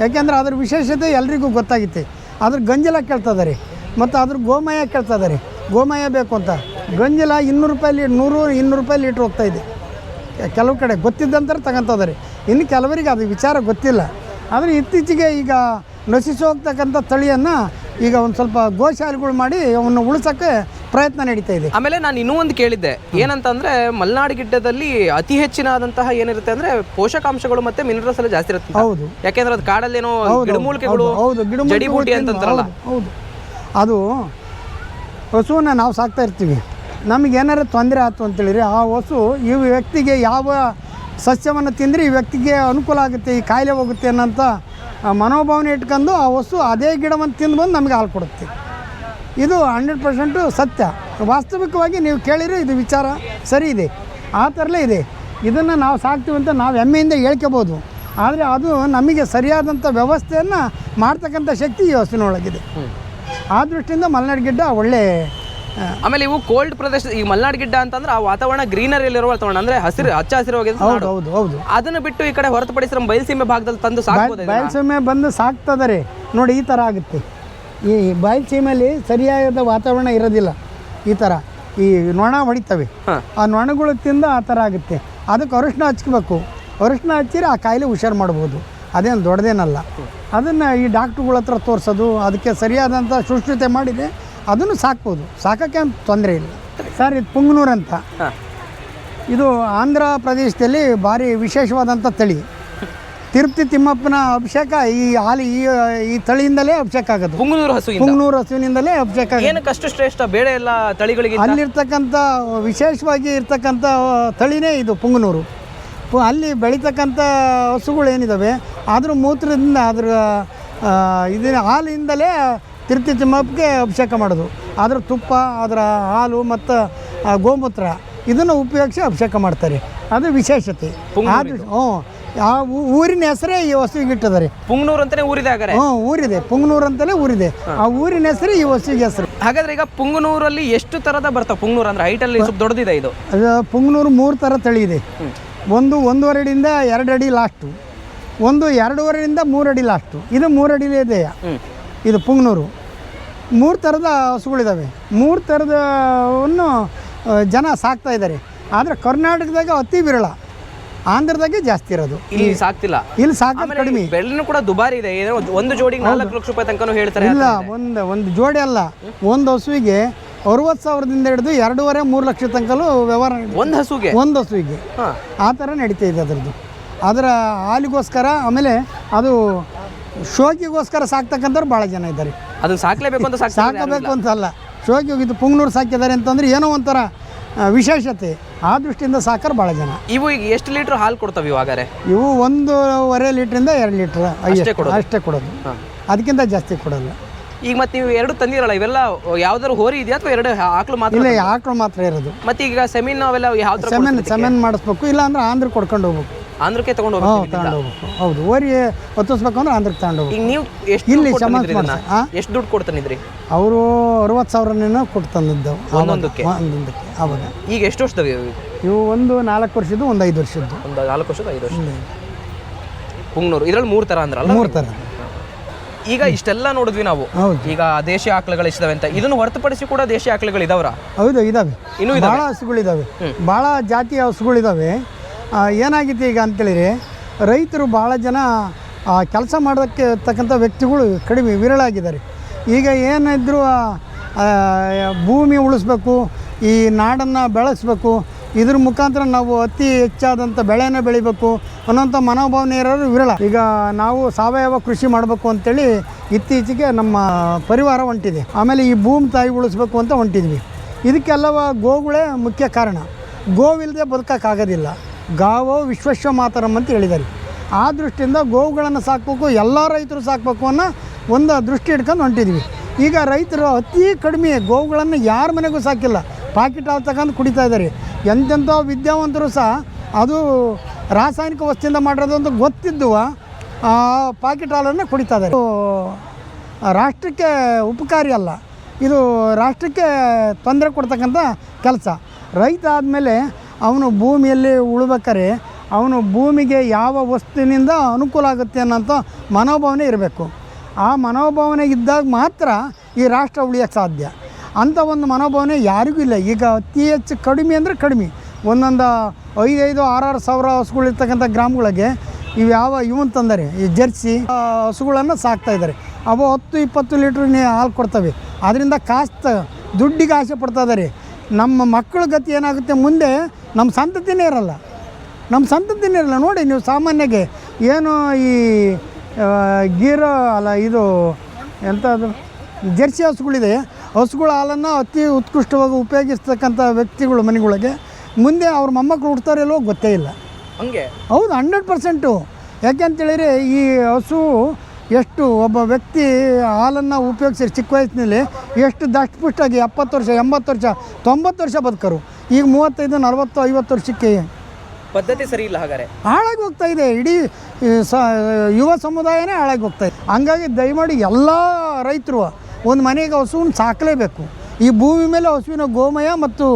ಯಾಕೆಂದ್ರೆ ಅದ್ರ ವಿಶೇಷತೆ ಎಲ್ರಿಗೂ ಗೊತ್ತಾಗುತ್ತೆ ಅದ್ರ ಗಂಜಲ ಕೇಳ್ತಾ ಇದ್ದಾರೆ ಮತ್ತು ಅದ್ರ ಗೋಮಯ ಕೇಳ್ತಾ ಇದ್ದಾರೆ ಗೋಮಯ ಬೇಕು ಅಂತ. ಗಂಜಲ ಇನ್ನೂರು ರೂಪಾಯಿ ಲೀ ನೂರು ಇನ್ನೂರು ರೂಪಾಯಿ ಲೀಟ್ರ್ ಹೋಗ್ತಾ ಇದೆ. ಕೆ- ಕೆಲವು ಕಡೆ ಗೊತ್ತಿದ್ದಂತಾರೆ ತಗೊಂತದಾರೆ ಇನ್ನು ಕೆಲವರಿಗೆ ಅದು ವಿಚಾರ ಗೊತ್ತಿಲ್ಲ. ಆದರೆ ಇತ್ತೀಚೆಗೆ ಈಗ ನಶಿಸಿ ಹೋಗ್ತಕ್ಕಂಥ ತಳಿಯನ್ನು ಈಗ ಒಂದು ಸ್ವಲ್ಪ ಗೋಶಾಲೆಗಳು ಮಾಡಿ ಅವನ್ನು ಉಳಿಸೋಕ್ಕೆ ಪ್ರಯತ್ನ ನಡೀತಾ ಇದೆ. ಆಮೇಲೆ ನಾನು ಇನ್ನೂ ಒಂದು ಕೇಳಿದ್ದೆ. ಏನಂತಂದ್ರೆ ಮಲ್ನಾಡು ಗಿಡ್ಡದಲ್ಲಿ ಅತಿ ಹೆಚ್ಚಿನಾದಂತಹ ಏನಿರುತ್ತೆ ಅಂದ್ರೆ ಪೋಷಕಾಂಶಗಳು ಮತ್ತೆ ಮಿನರಲ್ಸ್ ಎಲ್ಲ ಜಾಸ್ತಿ ಇರುತ್ತೆ ಹೌದು. ಯಾಕೆಂದ್ರೆ ಅದು ಕಾಡಲ್ಲೇನೋ ಗಿಡಮೂಲಿಕೆಗಳು ಹೌದು, ಗಿಡಮೂಲಿಕೆ ಅಂತಂತಾರಲ್ಲ. ಹೌದು, ಹೌದು. ಅದು ಹಸುವನ್ನು ನಾವು ಸಾಕ್ತಾ ಇರ್ತೀವಿ. ನಮಗೆ ಏನಾರು ತೊಂದರೆ ಆಯ್ತು ಅಂತೇಳಿದ್ರೆ ಆ ಹಸು ಈ ವ್ಯಕ್ತಿಗೆ ಯಾವ ಸಸ್ಯವನ್ನು ತಿಂದರೆ ಈ ವ್ಯಕ್ತಿಗೆ ಅನುಕೂಲ ಆಗುತ್ತೆ ಈ ಕಾಯಿಲೆ ಹೋಗುತ್ತೆ ಅನ್ನೋಂಥ ಆ ಮನೋಭಾವನೆ ಇಟ್ಕೊಂಡು ಆ ವಸ್ತು ಅದೇ ಗಿಡವನ್ನು ತಿಂದು ಬಂದು ನಮಗೆ ಹಾಲು ಕೊಡುತ್ತೆ. ಇದು ಹಂಡ್ರೆಡ್ ಪರ್ಸೆಂಟು ಸತ್ಯ. ವಾಸ್ತವಿಕವಾಗಿ ನೀವು ಕೇಳಿದ್ರೆ ಇದು ವಿಚಾರ ಸರಿ ಇದೆ. ಆ ಥರಲೇ ಇದೆ. ಇದನ್ನು ನಾವು ಸಾಕ್ತೀವಿ ಅಂತ ನಾವು ಹೆಮ್ಮೆಯಿಂದ ಹೇಳ್ಕೋಬೋದು. ಆದರೆ ಅದು ನಮಗೆ ಸರಿಯಾದಂಥ ವ್ಯವಸ್ಥೆಯನ್ನು ಮಾಡ್ತಕ್ಕಂಥ ಶಕ್ತಿ ಈ ಹಸುವಿನೊಳಗಿದೆ ಆ ದೃಷ್ಟಿಯಿಂದ ಮಲೆನಾಡು ಗಿಡ್ಡ ಒಳ್ಳೆ ಆಮೇಲೆ ಇವು ಕೋಲ್ಡ್ ಪ್ರದೇಶ ಈ ಮಲ್ನಾಡ್ ಗಿಡ್ಡ ಅಂತಂದ್ರೆ ಆ ವಾತಾವರಣ ಗ್ರೀನರಿಯಲ್ಲಿರುವ ವಾತಾವರಣ ಅಂದ್ರೆ ಹಸಿರು ಹಚ್ಚ ಹಸಿರು ಹೋಗಿದೆ ಹೌದು ಹೌದು ಹೌದು. ಅದನ್ನ ಬಿಟ್ಟು ಈ ಕಡೆ ಹೊರತುಪಡಿಸಿ ನಮ್ಮ ಬಯಲುಸೀಮೆ ಭಾಗದಲ್ಲಿ ತಂದು ಸಾಕ್ಬೋದು ಬಯಲುಸೀಮೆ ಬಂದು ಸಾಕ್ತದರೆ ನೋಡಿ ಈ ಥರ ಆಗುತ್ತೆ. ಈ ಬಯಲುಸೀಮೆಯಲ್ಲಿ ಸರಿಯಾದ ವಾತಾವರಣ ಇರೋದಿಲ್ಲ ಈ ಥರ. ಈ ನೊಣ ಹೊಡಿತವೆ. ಆ ನೊಣಗಳು ತಿಂದು ಆ ಥರ ಆಗುತ್ತೆ. ಅದಕ್ಕೆ ಅರಿಶಿನ ಹಚ್ಕೋಬೇಕು ಅರಿಶಿನ ಹಚ್ಚಿದ್ರೆ ಆ ಕಾಯಿಲೆ ಹುಷಾರು ಮಾಡ್ಬೋದು. ಅದೇನು ದೊಡ್ಡದೇನಲ್ಲ. ಅದನ್ನು ಈ ಡಾಕ್ಟ್ರುಗಳ ಹತ್ರ ತೋರಿಸೋದು ಅದಕ್ಕೆ ಸರಿಯಾದಂಥ ಶುಶ್ರೂಷೆ ಮಾಡಿದೆ ಅದನ್ನು ಸಾಕ್ಬೋದು. ಸಾಕೋಕ್ಕೆ ಅಂತ ತೊಂದರೆ ಇಲ್ಲ. ಸರ್ ಇದು ಪುಂಗನೂರು ಅಂತ. ಇದು ಆಂಧ್ರ ಪ್ರದೇಶದಲ್ಲಿ ಭಾರಿ ವಿಶೇಷವಾದಂಥ ತಳಿ. ತಿರುಪತಿ ತಿಮ್ಮಪ್ಪನ ಅಭಿಷೇಕ ಈ ಹಾಲು ಈ ಈ ತಳಿಯಿಂದಲೇ ಅಭಿಷೇಕ ಆಗುತ್ತೆ ಪುಂಗನೂರು ಹಸು ಪುಂಗನೂರು ಹಸುವಿನಿಂದಲೇ ಅಭಿಷೇಕ ಆಗುತ್ತೆ ಏನಕ್ಕೆ ಅಷ್ಟು ಶ್ರೇಷ್ಠ ಬೇರೆ ಎಲ್ಲ ತಳಿಗಳಿಗೆ ಅಲ್ಲಿರ್ತಕ್ಕಂಥ ವಿಶೇಷವಾಗಿ ಇರ್ತಕ್ಕಂಥ ತಳಿನೇ ಇದು ಪುಂಗನೂರು. ಅಲ್ಲಿ ಬೆಳೀತಕ್ಕಂಥ ಹಸುಗಳು ಏನಿದ್ದಾವೆ ಅದ್ರ ಮೂತ್ರದಿಂದ ಅದ್ರ ಇದನ್ನ ಹಾಲಿಂದಲೇ ತಿರುತಿ ತಿಮ್ಮಪ್ಪಗೆ ಅಭಿಷೇಕ ಮಾಡೋದು. ಅದರ ತುಪ್ಪ ಅದರ ಹಾಲು ಮತ್ತು ಗೋಮೂತ್ರ ಇದನ್ನು ಉಪಯೋಗಿಸಿ ಅಭಿಷೇಕ ಮಾಡ್ತಾರೆ. ಅದು ವಿಶೇಷತೆ. ಆದ್ರೆ ಹ್ಞೂ ಆ ಊರಿನ ಹೆಸರೇ ಈ ಹಸುವಿಗೆ ಇಟ್ಟಿದ್ದಾರೆ. ಪುಂಗನೂರು ಅಂತಾನೆ ಊರಿದೆ ಹಾಗಾರೆ ಹ್ಞೂ ಊರಿದೆ. ಪುಂಗನೂರು ಅಂತಲೇ ಊರಿದೆ. ಆ ಊರಿನ ಹೆಸರೇ ಈ ವಸ್ತುವಿಗೆ ಹೆಸರು. ಹಾಗಾದ್ರೆ ಈಗ ಪುಂಗನೂರಲ್ಲಿ ಎಷ್ಟು ತರದ ಬರ್ತಾವೆ ಪುಂಗನೂರು ಅಂದ್ರೆ? ಹೈಟ್ ಅಲ್ಲಿ ಸ್ವಲ್ಪ ದೊಡ್ಡದಿದೆ ಇದು. ಅದು ಪುಂಗನೂರು ಮೂರು ಥರ ತಳಿ ಇದೆ ಒಂದು ಒಂದೂವರೆ ಅಡಿಯಿಂದ ಎರಡು ಅಡಿ ಲಾಸ್ಟು ಒಂದು ಎರಡೂವರೆಯಿಂದ ಮೂರು ಅಡಿ ಲಾಸ್ಟು ಇದು ಮೂರು ಅಡಿಲೇ ಇದೆ ಹ್ಮ್. ಇದು ಪುಂಗ್ನೂರು. ಮೂರು ಥರದ ಹಸುಗಳಿದ್ದಾವೆ ಮೂರು ಥರದವನ್ನು ಜನ ಸಾಕ್ತಾ ಇದ್ದಾರೆ. ಆದರೆ ಕರ್ನಾಟಕದಾಗ ಅತಿ ವಿರಳ. ಆಂಧ್ರದಾಗೆ ಜಾಸ್ತಿ ಇರೋದು. ಇಲ್ಲಿ ಸಾಕ್ತಿಲ್ಲ. ಇಲ್ಲಿ ಸಾಕ ಕಡಿಮೆ. ಬೆಲೆನೂ ಕೂಡ ದುಬಾರಿ ಇದೆ. ಒಂದು ಜೋಡಿಗೆ ನಾಲ್ಕು ಲಕ್ಷ ರೂಪಾಯಿ ತನಕ ಹೇಳ್ತಾರೆ ಇಲ್ಲ ಒಂದು ಒಂದು ಜೋಡಿ ಅಲ್ಲ. ಒಂದು ಹಸುವಿಗೆ ಅರವತ್ತು ಸಾವಿರದಿಂದ ಹಿಡಿದು ಎರಡೂವರೆ ಮೂರು ಲಕ್ಷ ತನಕಲೂ ವ್ಯವಹಾರ. ಒಂದು ಹಸುವಿಗೆ ಒಂದು ಹಸುವಿಗೆ. ಆ ಥರ ನಡೀತಾ ಇದೆ ಅದರದ್ದು. ಅದರ ಹಾಲಿಗೋಸ್ಕರ ಆಮೇಲೆ ಅದು ಶೋಕಿಗೋಸ್ಕರ ಸಾಕ್ತಕ್ಕಂಥವ್ರು ಭಾಳ ಜನ ಇದ್ದಾರೆ. ಅದು ಸಾಕಲೇಬೇಕು ಅಂತ ಸಾಕ್ತಾರೆ ಸಾಕಬೇಕು ಅಂತಲ್ಲ ಶೋಕಿ ಇದು ಪುಂಗ್ನೂರು ಸಾಕಿದ್ದಾರೆ ಅಂತಂದ್ರೆ ಏನೋ ಒಂಥರ ಆ, ವಿಶೇಷತೆ. ಆ ದೃಷ್ಟಿಯಿಂದ ಸಾಕರ್ ಭಾಳ ಜನ. ಇವು ಈಗ ಎಷ್ಟು ಲೀಟರ್ ಹಾಲು ಕೊಡ್ತಾವೆ ಇವಾಗಾರೆ ಇವು ಒಂದೂವರೆ ಲೀಟ್ರಿಂದ ಎರಡು ಲೀಟ್ರ್. ಅಷ್ಟೇ ಕೊಡೋದು? ಅಷ್ಟೇ ಕೊಡೋದು. ಅದಕ್ಕಿಂತ ಜಾಸ್ತಿ ಕೊಡಲ್ಲ. ಈಗ ಮತ್ತೆ ನೀವು ಎರಡು ತಂದಿರಲ್ಲ ಇವೆಲ್ಲ ಯಾವ್ದಾದ್ರು ಹೋರಿ ಇದೆಯಾ ಅಥವಾ ಎರಡು ಆಕಳು ಮಾತ್ರ ಇಲ್ಲ ಆಕಳು ಮಾತ್ರ ಇರೋದು. ಮತ್ತೆ ಈಗ ಸೆಮಿನ್ ಅವೆಲ್ಲ ಯಾವ್ದು ತರ ಸೆಮೆನ್ ಸೆಮೆನ್ ಮಾಡಿಸ್ಬೇಕು ಇಲ್ಲ ಅಂದ್ರೆ ಆಂಧ್ರ ಕೊಡ್ಕೊಂಡು ಹೋಗ್ಬೇಕು. ಆಂಧ್ರಕ್ಕೆ ತಗೊಂಡು ಹೋಗ್ಬೇಕು ಹೌದು ಓರಿ ಹೊತ್ತಿಸ್ಬೇಕು ಅಂದ್ರೆ ಆಂಧ್ರಕ್ಕೆ ತಗೊಂಡು ಹೋಗ್ಬೇಕು. ಈಗ ನೀವು ಎಷ್ಟು ಇಲ್ಲಿ ದುಡ್ಡು ಸಮಾಜ ಕೊಡ್ತಾನಿದ್ರಿ ಇದನ್ನ? ಮಾಡ್ಸ- ಆ? ಎಷ್ಟು ದುಡ್ಡು ಕೊಡ್ತಾನಿದ್ರಿ ಅವರು ಅರವತ್ತು ಸಾವಿರನೇನೋ ಕೊಟ್ಟು ತಂದಿದ್ದವು ಆವಾಗ. ಒಂದೊಂದಕ್ಕೆ? ಒಂದೊಂದಕ್ಕೆ ಆವಾಗ ಈಗ ಎಷ್ಟು ವರ್ಷದ ಇವು? ಒಂದು ನಾಲ್ಕು ವರ್ಷದ್ದು ಒಂದು ಐದು ವರ್ಷದ್ದು. ಒಂದು ನಾಲ್ಕು ವರ್ಷದ ಐದು ವರ್ಷ ಪುಂಗ್ನೂರು. ಇದ್ರಲ್ಲಿ ಮೂರು ಥರ ಅಂದ್ರಲ್ಲ? ಮೂರು ಥರ. ಈಗ ಇಷ್ಟೆಲ್ಲ ನೋಡಿದ್ವಿ ನಾವು. ಹೌದು. ಈಗ ದೇಶಿ ಆಕಳುಗಳು ಇಷ್ಟವೆ ಅಂತ. ಇದನ್ನು ಹೊರತುಪಡಿಸಿ ಕೂಡ ದೇಶಿ ಆಕಳುಗಳು ಇದಾವ್ರ ಹೌದು ಇದಾವೆ. ಇನ್ನೂ ಭಾಳ ಹಸುಗಳಿದಾವೆ. ಭಾಳ ಜಾತಿಯ ಹಸುಗಳಿದ್ದಾವೆ ಏನಾಗಿತ್ತು ಈಗ ಅಂತೇಳಿರಿ ರೈತರು ಭಾಳ ಜನ ಕೆಲಸ ಮಾಡೋದಕ್ಕೆ ತಕ್ಕಂಥ ವ್ಯಕ್ತಿಗಳು ಕಡಿಮೆ ವಿರಳ ಆಗಿದ್ದಾರೆ ಈಗ ಏನಿದ್ರು ಭೂಮಿ ಉಳಿಸ್ಬೇಕು, ಈ ನಾಡನ್ನು ಬೆಳೆಸ್ಬೇಕು, ಇದ್ರ ಮುಖಾಂತರ ನಾವು ಅತಿ ಹೆಚ್ಚಾದಂಥ ಬೆಳೆಯನ್ನು ಬೆಳಿಬೇಕು ಅನ್ನೋಂಥ ಮನೋಭಾವನೆ ಇರೋರು ವಿರಳ. ಈಗ ನಾವು ಸಾವಯವ ಕೃಷಿ ಮಾಡಬೇಕು ಅಂತೇಳಿ ಇತ್ತೀಚೆಗೆ ನಮ್ಮ ಪರಿವಾರ ಹೊಂಟಿದೆ. ಆಮೇಲೆ ಈ ಭೂಮಿ ತಾಯಿ ಉಳಿಸ್ಬೇಕು ಅಂತ ಹೊಂಟಿದ್ವಿ. ಇದಕ್ಕೆಲ್ಲವ ಗೋಗಳೇ ಮುಖ್ಯ ಕಾರಣ. ಗೋವಿಲ್ಲದೆ ಬದುಕೋಕ್ಕಾಗೋದಿಲ್ಲ. ಗಾವೋ ವಿಶ್ವೇಶ್ವ ಮಾತರಂ ಅಂತ ಹೇಳಿದ್ದಾರೆ. ಆ ದೃಷ್ಟಿಯಿಂದ ಗೋವುಗಳನ್ನು ಸಾಕಬೇಕು, ಎಲ್ಲ ರೈತರು ಸಾಕಬೇಕು ಅನ್ನೋ ಒಂದು ದೃಷ್ಟಿ ಇಟ್ಕೊಂಡು ಹೊಂಟಿದ್ವಿ. ಈಗ ರೈತರು ಅತಿ ಕಡಿಮೆ ಗೋವುಗಳನ್ನು ಯಾರ ಮನೆಗೂ ಸಾಕಿಲ್ಲ. ಪಾಕಿಟ್ ಹಾಲು ತಗೊಂಡು ಕುಡಿತಾ ಇದ್ದಾರೆ. ಎಂತೆಂಥ ವಿದ್ಯಾವಂತರು ಸಹ ಅದು ರಾಸಾಯನಿಕ ವಸ್ತುವಿಂದ ಮಾಡಿರೋದು ಅಂತ ಗೊತ್ತಿದ್ದು ಪಾಕಿಟ್ ಹಾಲನ್ನು ಕುಡಿತಾ ಇದ್ದಾರೆ. ಇದು ರಾಷ್ಟ್ರಕ್ಕೆ ಉಪಕಾರಿ ಅಲ್ಲ. ಇದು ರಾಷ್ಟ್ರಕ್ಕೆ ತೊಂದರೆ ಕೊಡ್ತಕ್ಕಂಥ ಕೆಲಸ. ರೈತ ಆದಮೇಲೆ ಅವನು ಭೂಮಿಯಲ್ಲಿ ಉಳ್ಬೇಕಾರೆ ಅವನು ಭೂಮಿಗೆ ಯಾವ ವಸ್ತುವಿನಿಂದ ಅನುಕೂಲ ಆಗುತ್ತೆ ಅನ್ನೋಂಥ ಮನೋಭಾವನೆ ಇರಬೇಕು. ಆ ಮನೋಭಾವನೆ ಇದ್ದಾಗ ಮಾತ್ರ ಈ ರಾಷ್ಟ್ರ ಉಳಿಯೋಕ್ಕೆ ಸಾಧ್ಯ. ಅಂಥ ಒಂದು ಮನೋಭಾವನೆ ಯಾರಿಗೂ ಇಲ್ಲ. ಈಗ ಅತಿ ಹೆಚ್ಚು ಕಡಿಮೆ ಅಂದರೆ ಕಡಿಮೆ. ಒಂದೊಂದು ಐದೈದು, ಆರಾರು ಸಾವಿರ ಹಸುಗಳಿರ್ತಕ್ಕಂಥ ಗ್ರಾಮಗಳಿಗೆ ಇವು ಯಾವ ಇವನ್ ತಂದರೆ, ಈ ಜರ್ಸಿ ಹಸುಗಳನ್ನು ಸಾಕ್ತಾ ಇದ್ದಾರೆ. ಅವು ಹತ್ತು, ಇಪ್ಪತ್ತು ಲೀಟ್ರ್ ಹಾಲು ಕೊಡ್ತವೆ. ಅದರಿಂದ ಕಾಸ್ತ ದುಡ್ಡಿಗೆ ಆಸೆ ಪಡ್ತಾ ಇದ್ದಾರೆ. ನಮ್ಮ ಮಕ್ಕಳ ಗತಿ ಏನಾಗುತ್ತೆ ಮುಂದೆ ನಮ್ಮ ಸಂತತಿನೇ ಇರಲ್ಲ. ನಮ್ಮ ಸಂತತಿನೇ ಇರಲ್ಲ. ನೋಡಿ ನೀವು ಸಾಮಾನ್ಯಗೆ ಏನು ಈ ಗೀರೋ ಅಲ್ಲ ಇದು ಎಂಥದ್ದು ಜೆರ್ಸಿ ಹಸುಗಳಿದೆ. ಹಸುಗಳ ಹಾಲನ್ನು ಅತಿ ಉತ್ಕೃಷ್ಟವಾಗಿ ಉಪಯೋಗಿಸ್ತಕ್ಕಂಥ ವ್ಯಕ್ತಿಗಳು ಮನೆಗಳಿಗೆ. ಮುಂದೆ ಅವ್ರ ಮೊಮ್ಮಕ್ಕಳು ಹುಡ್ತಾರಿಲ್ಲೋ ಗೊತ್ತೇ ಇಲ್ಲ. ಹಂಗೆ? ಹೌದು ಹಂಡ್ರೆಡ್ ಪರ್ಸೆಂಟು. ಯಾಕೆಂತೇಳಿದ್ರೆ ಈ ಹಸು ಎಷ್ಟು ಒಬ್ಬ ವ್ಯಕ್ತಿ ಹಾಲನ್ನು ಉಪಯೋಗಿಸಿ ಚಿಕ್ಕ ವಯಸ್ಸಿನಲ್ಲಿ ಎಷ್ಟು ದಷ್ಟಪುಷ್ಟಾಗಿ ಎಪ್ಪತ್ತು ವರ್ಷ ಎಂಬತ್ತು ವರ್ಷ ತೊಂಬತ್ತು ವರ್ಷ ಬದುಕರು. ಈಗ ಮೂವತ್ತೈದು ನಲವತ್ತು ಐವತ್ತು ವರ್ಷಕ್ಕೆ ಪದ್ಧತಿ ಸರಿ ಇಲ್ಲ ಹಾಗಾದ್ರೆ? ಹಾಳಾಗಿ ಹೋಗ್ತಾ ಇದೆ. ಇಡೀ ಸ ಯುವ ಸಮುದಾಯನೇ ಹಾಳಾಗಿ ಹೋಗ್ತಾ ಇದೆ. ಹಂಗಾಗಿ ದಯಮಾಡಿ ಎಲ್ಲ ರೈತರು ಒಂದು ಮನೆಗೆ ಹಸುವನ್ನು ಸಾಕಲೇಬೇಕು. ಈ ಭೂಮಿ ಮೇಲೆ ಹಸುವಿನ ಗೋಮಯ ಮತ್ತು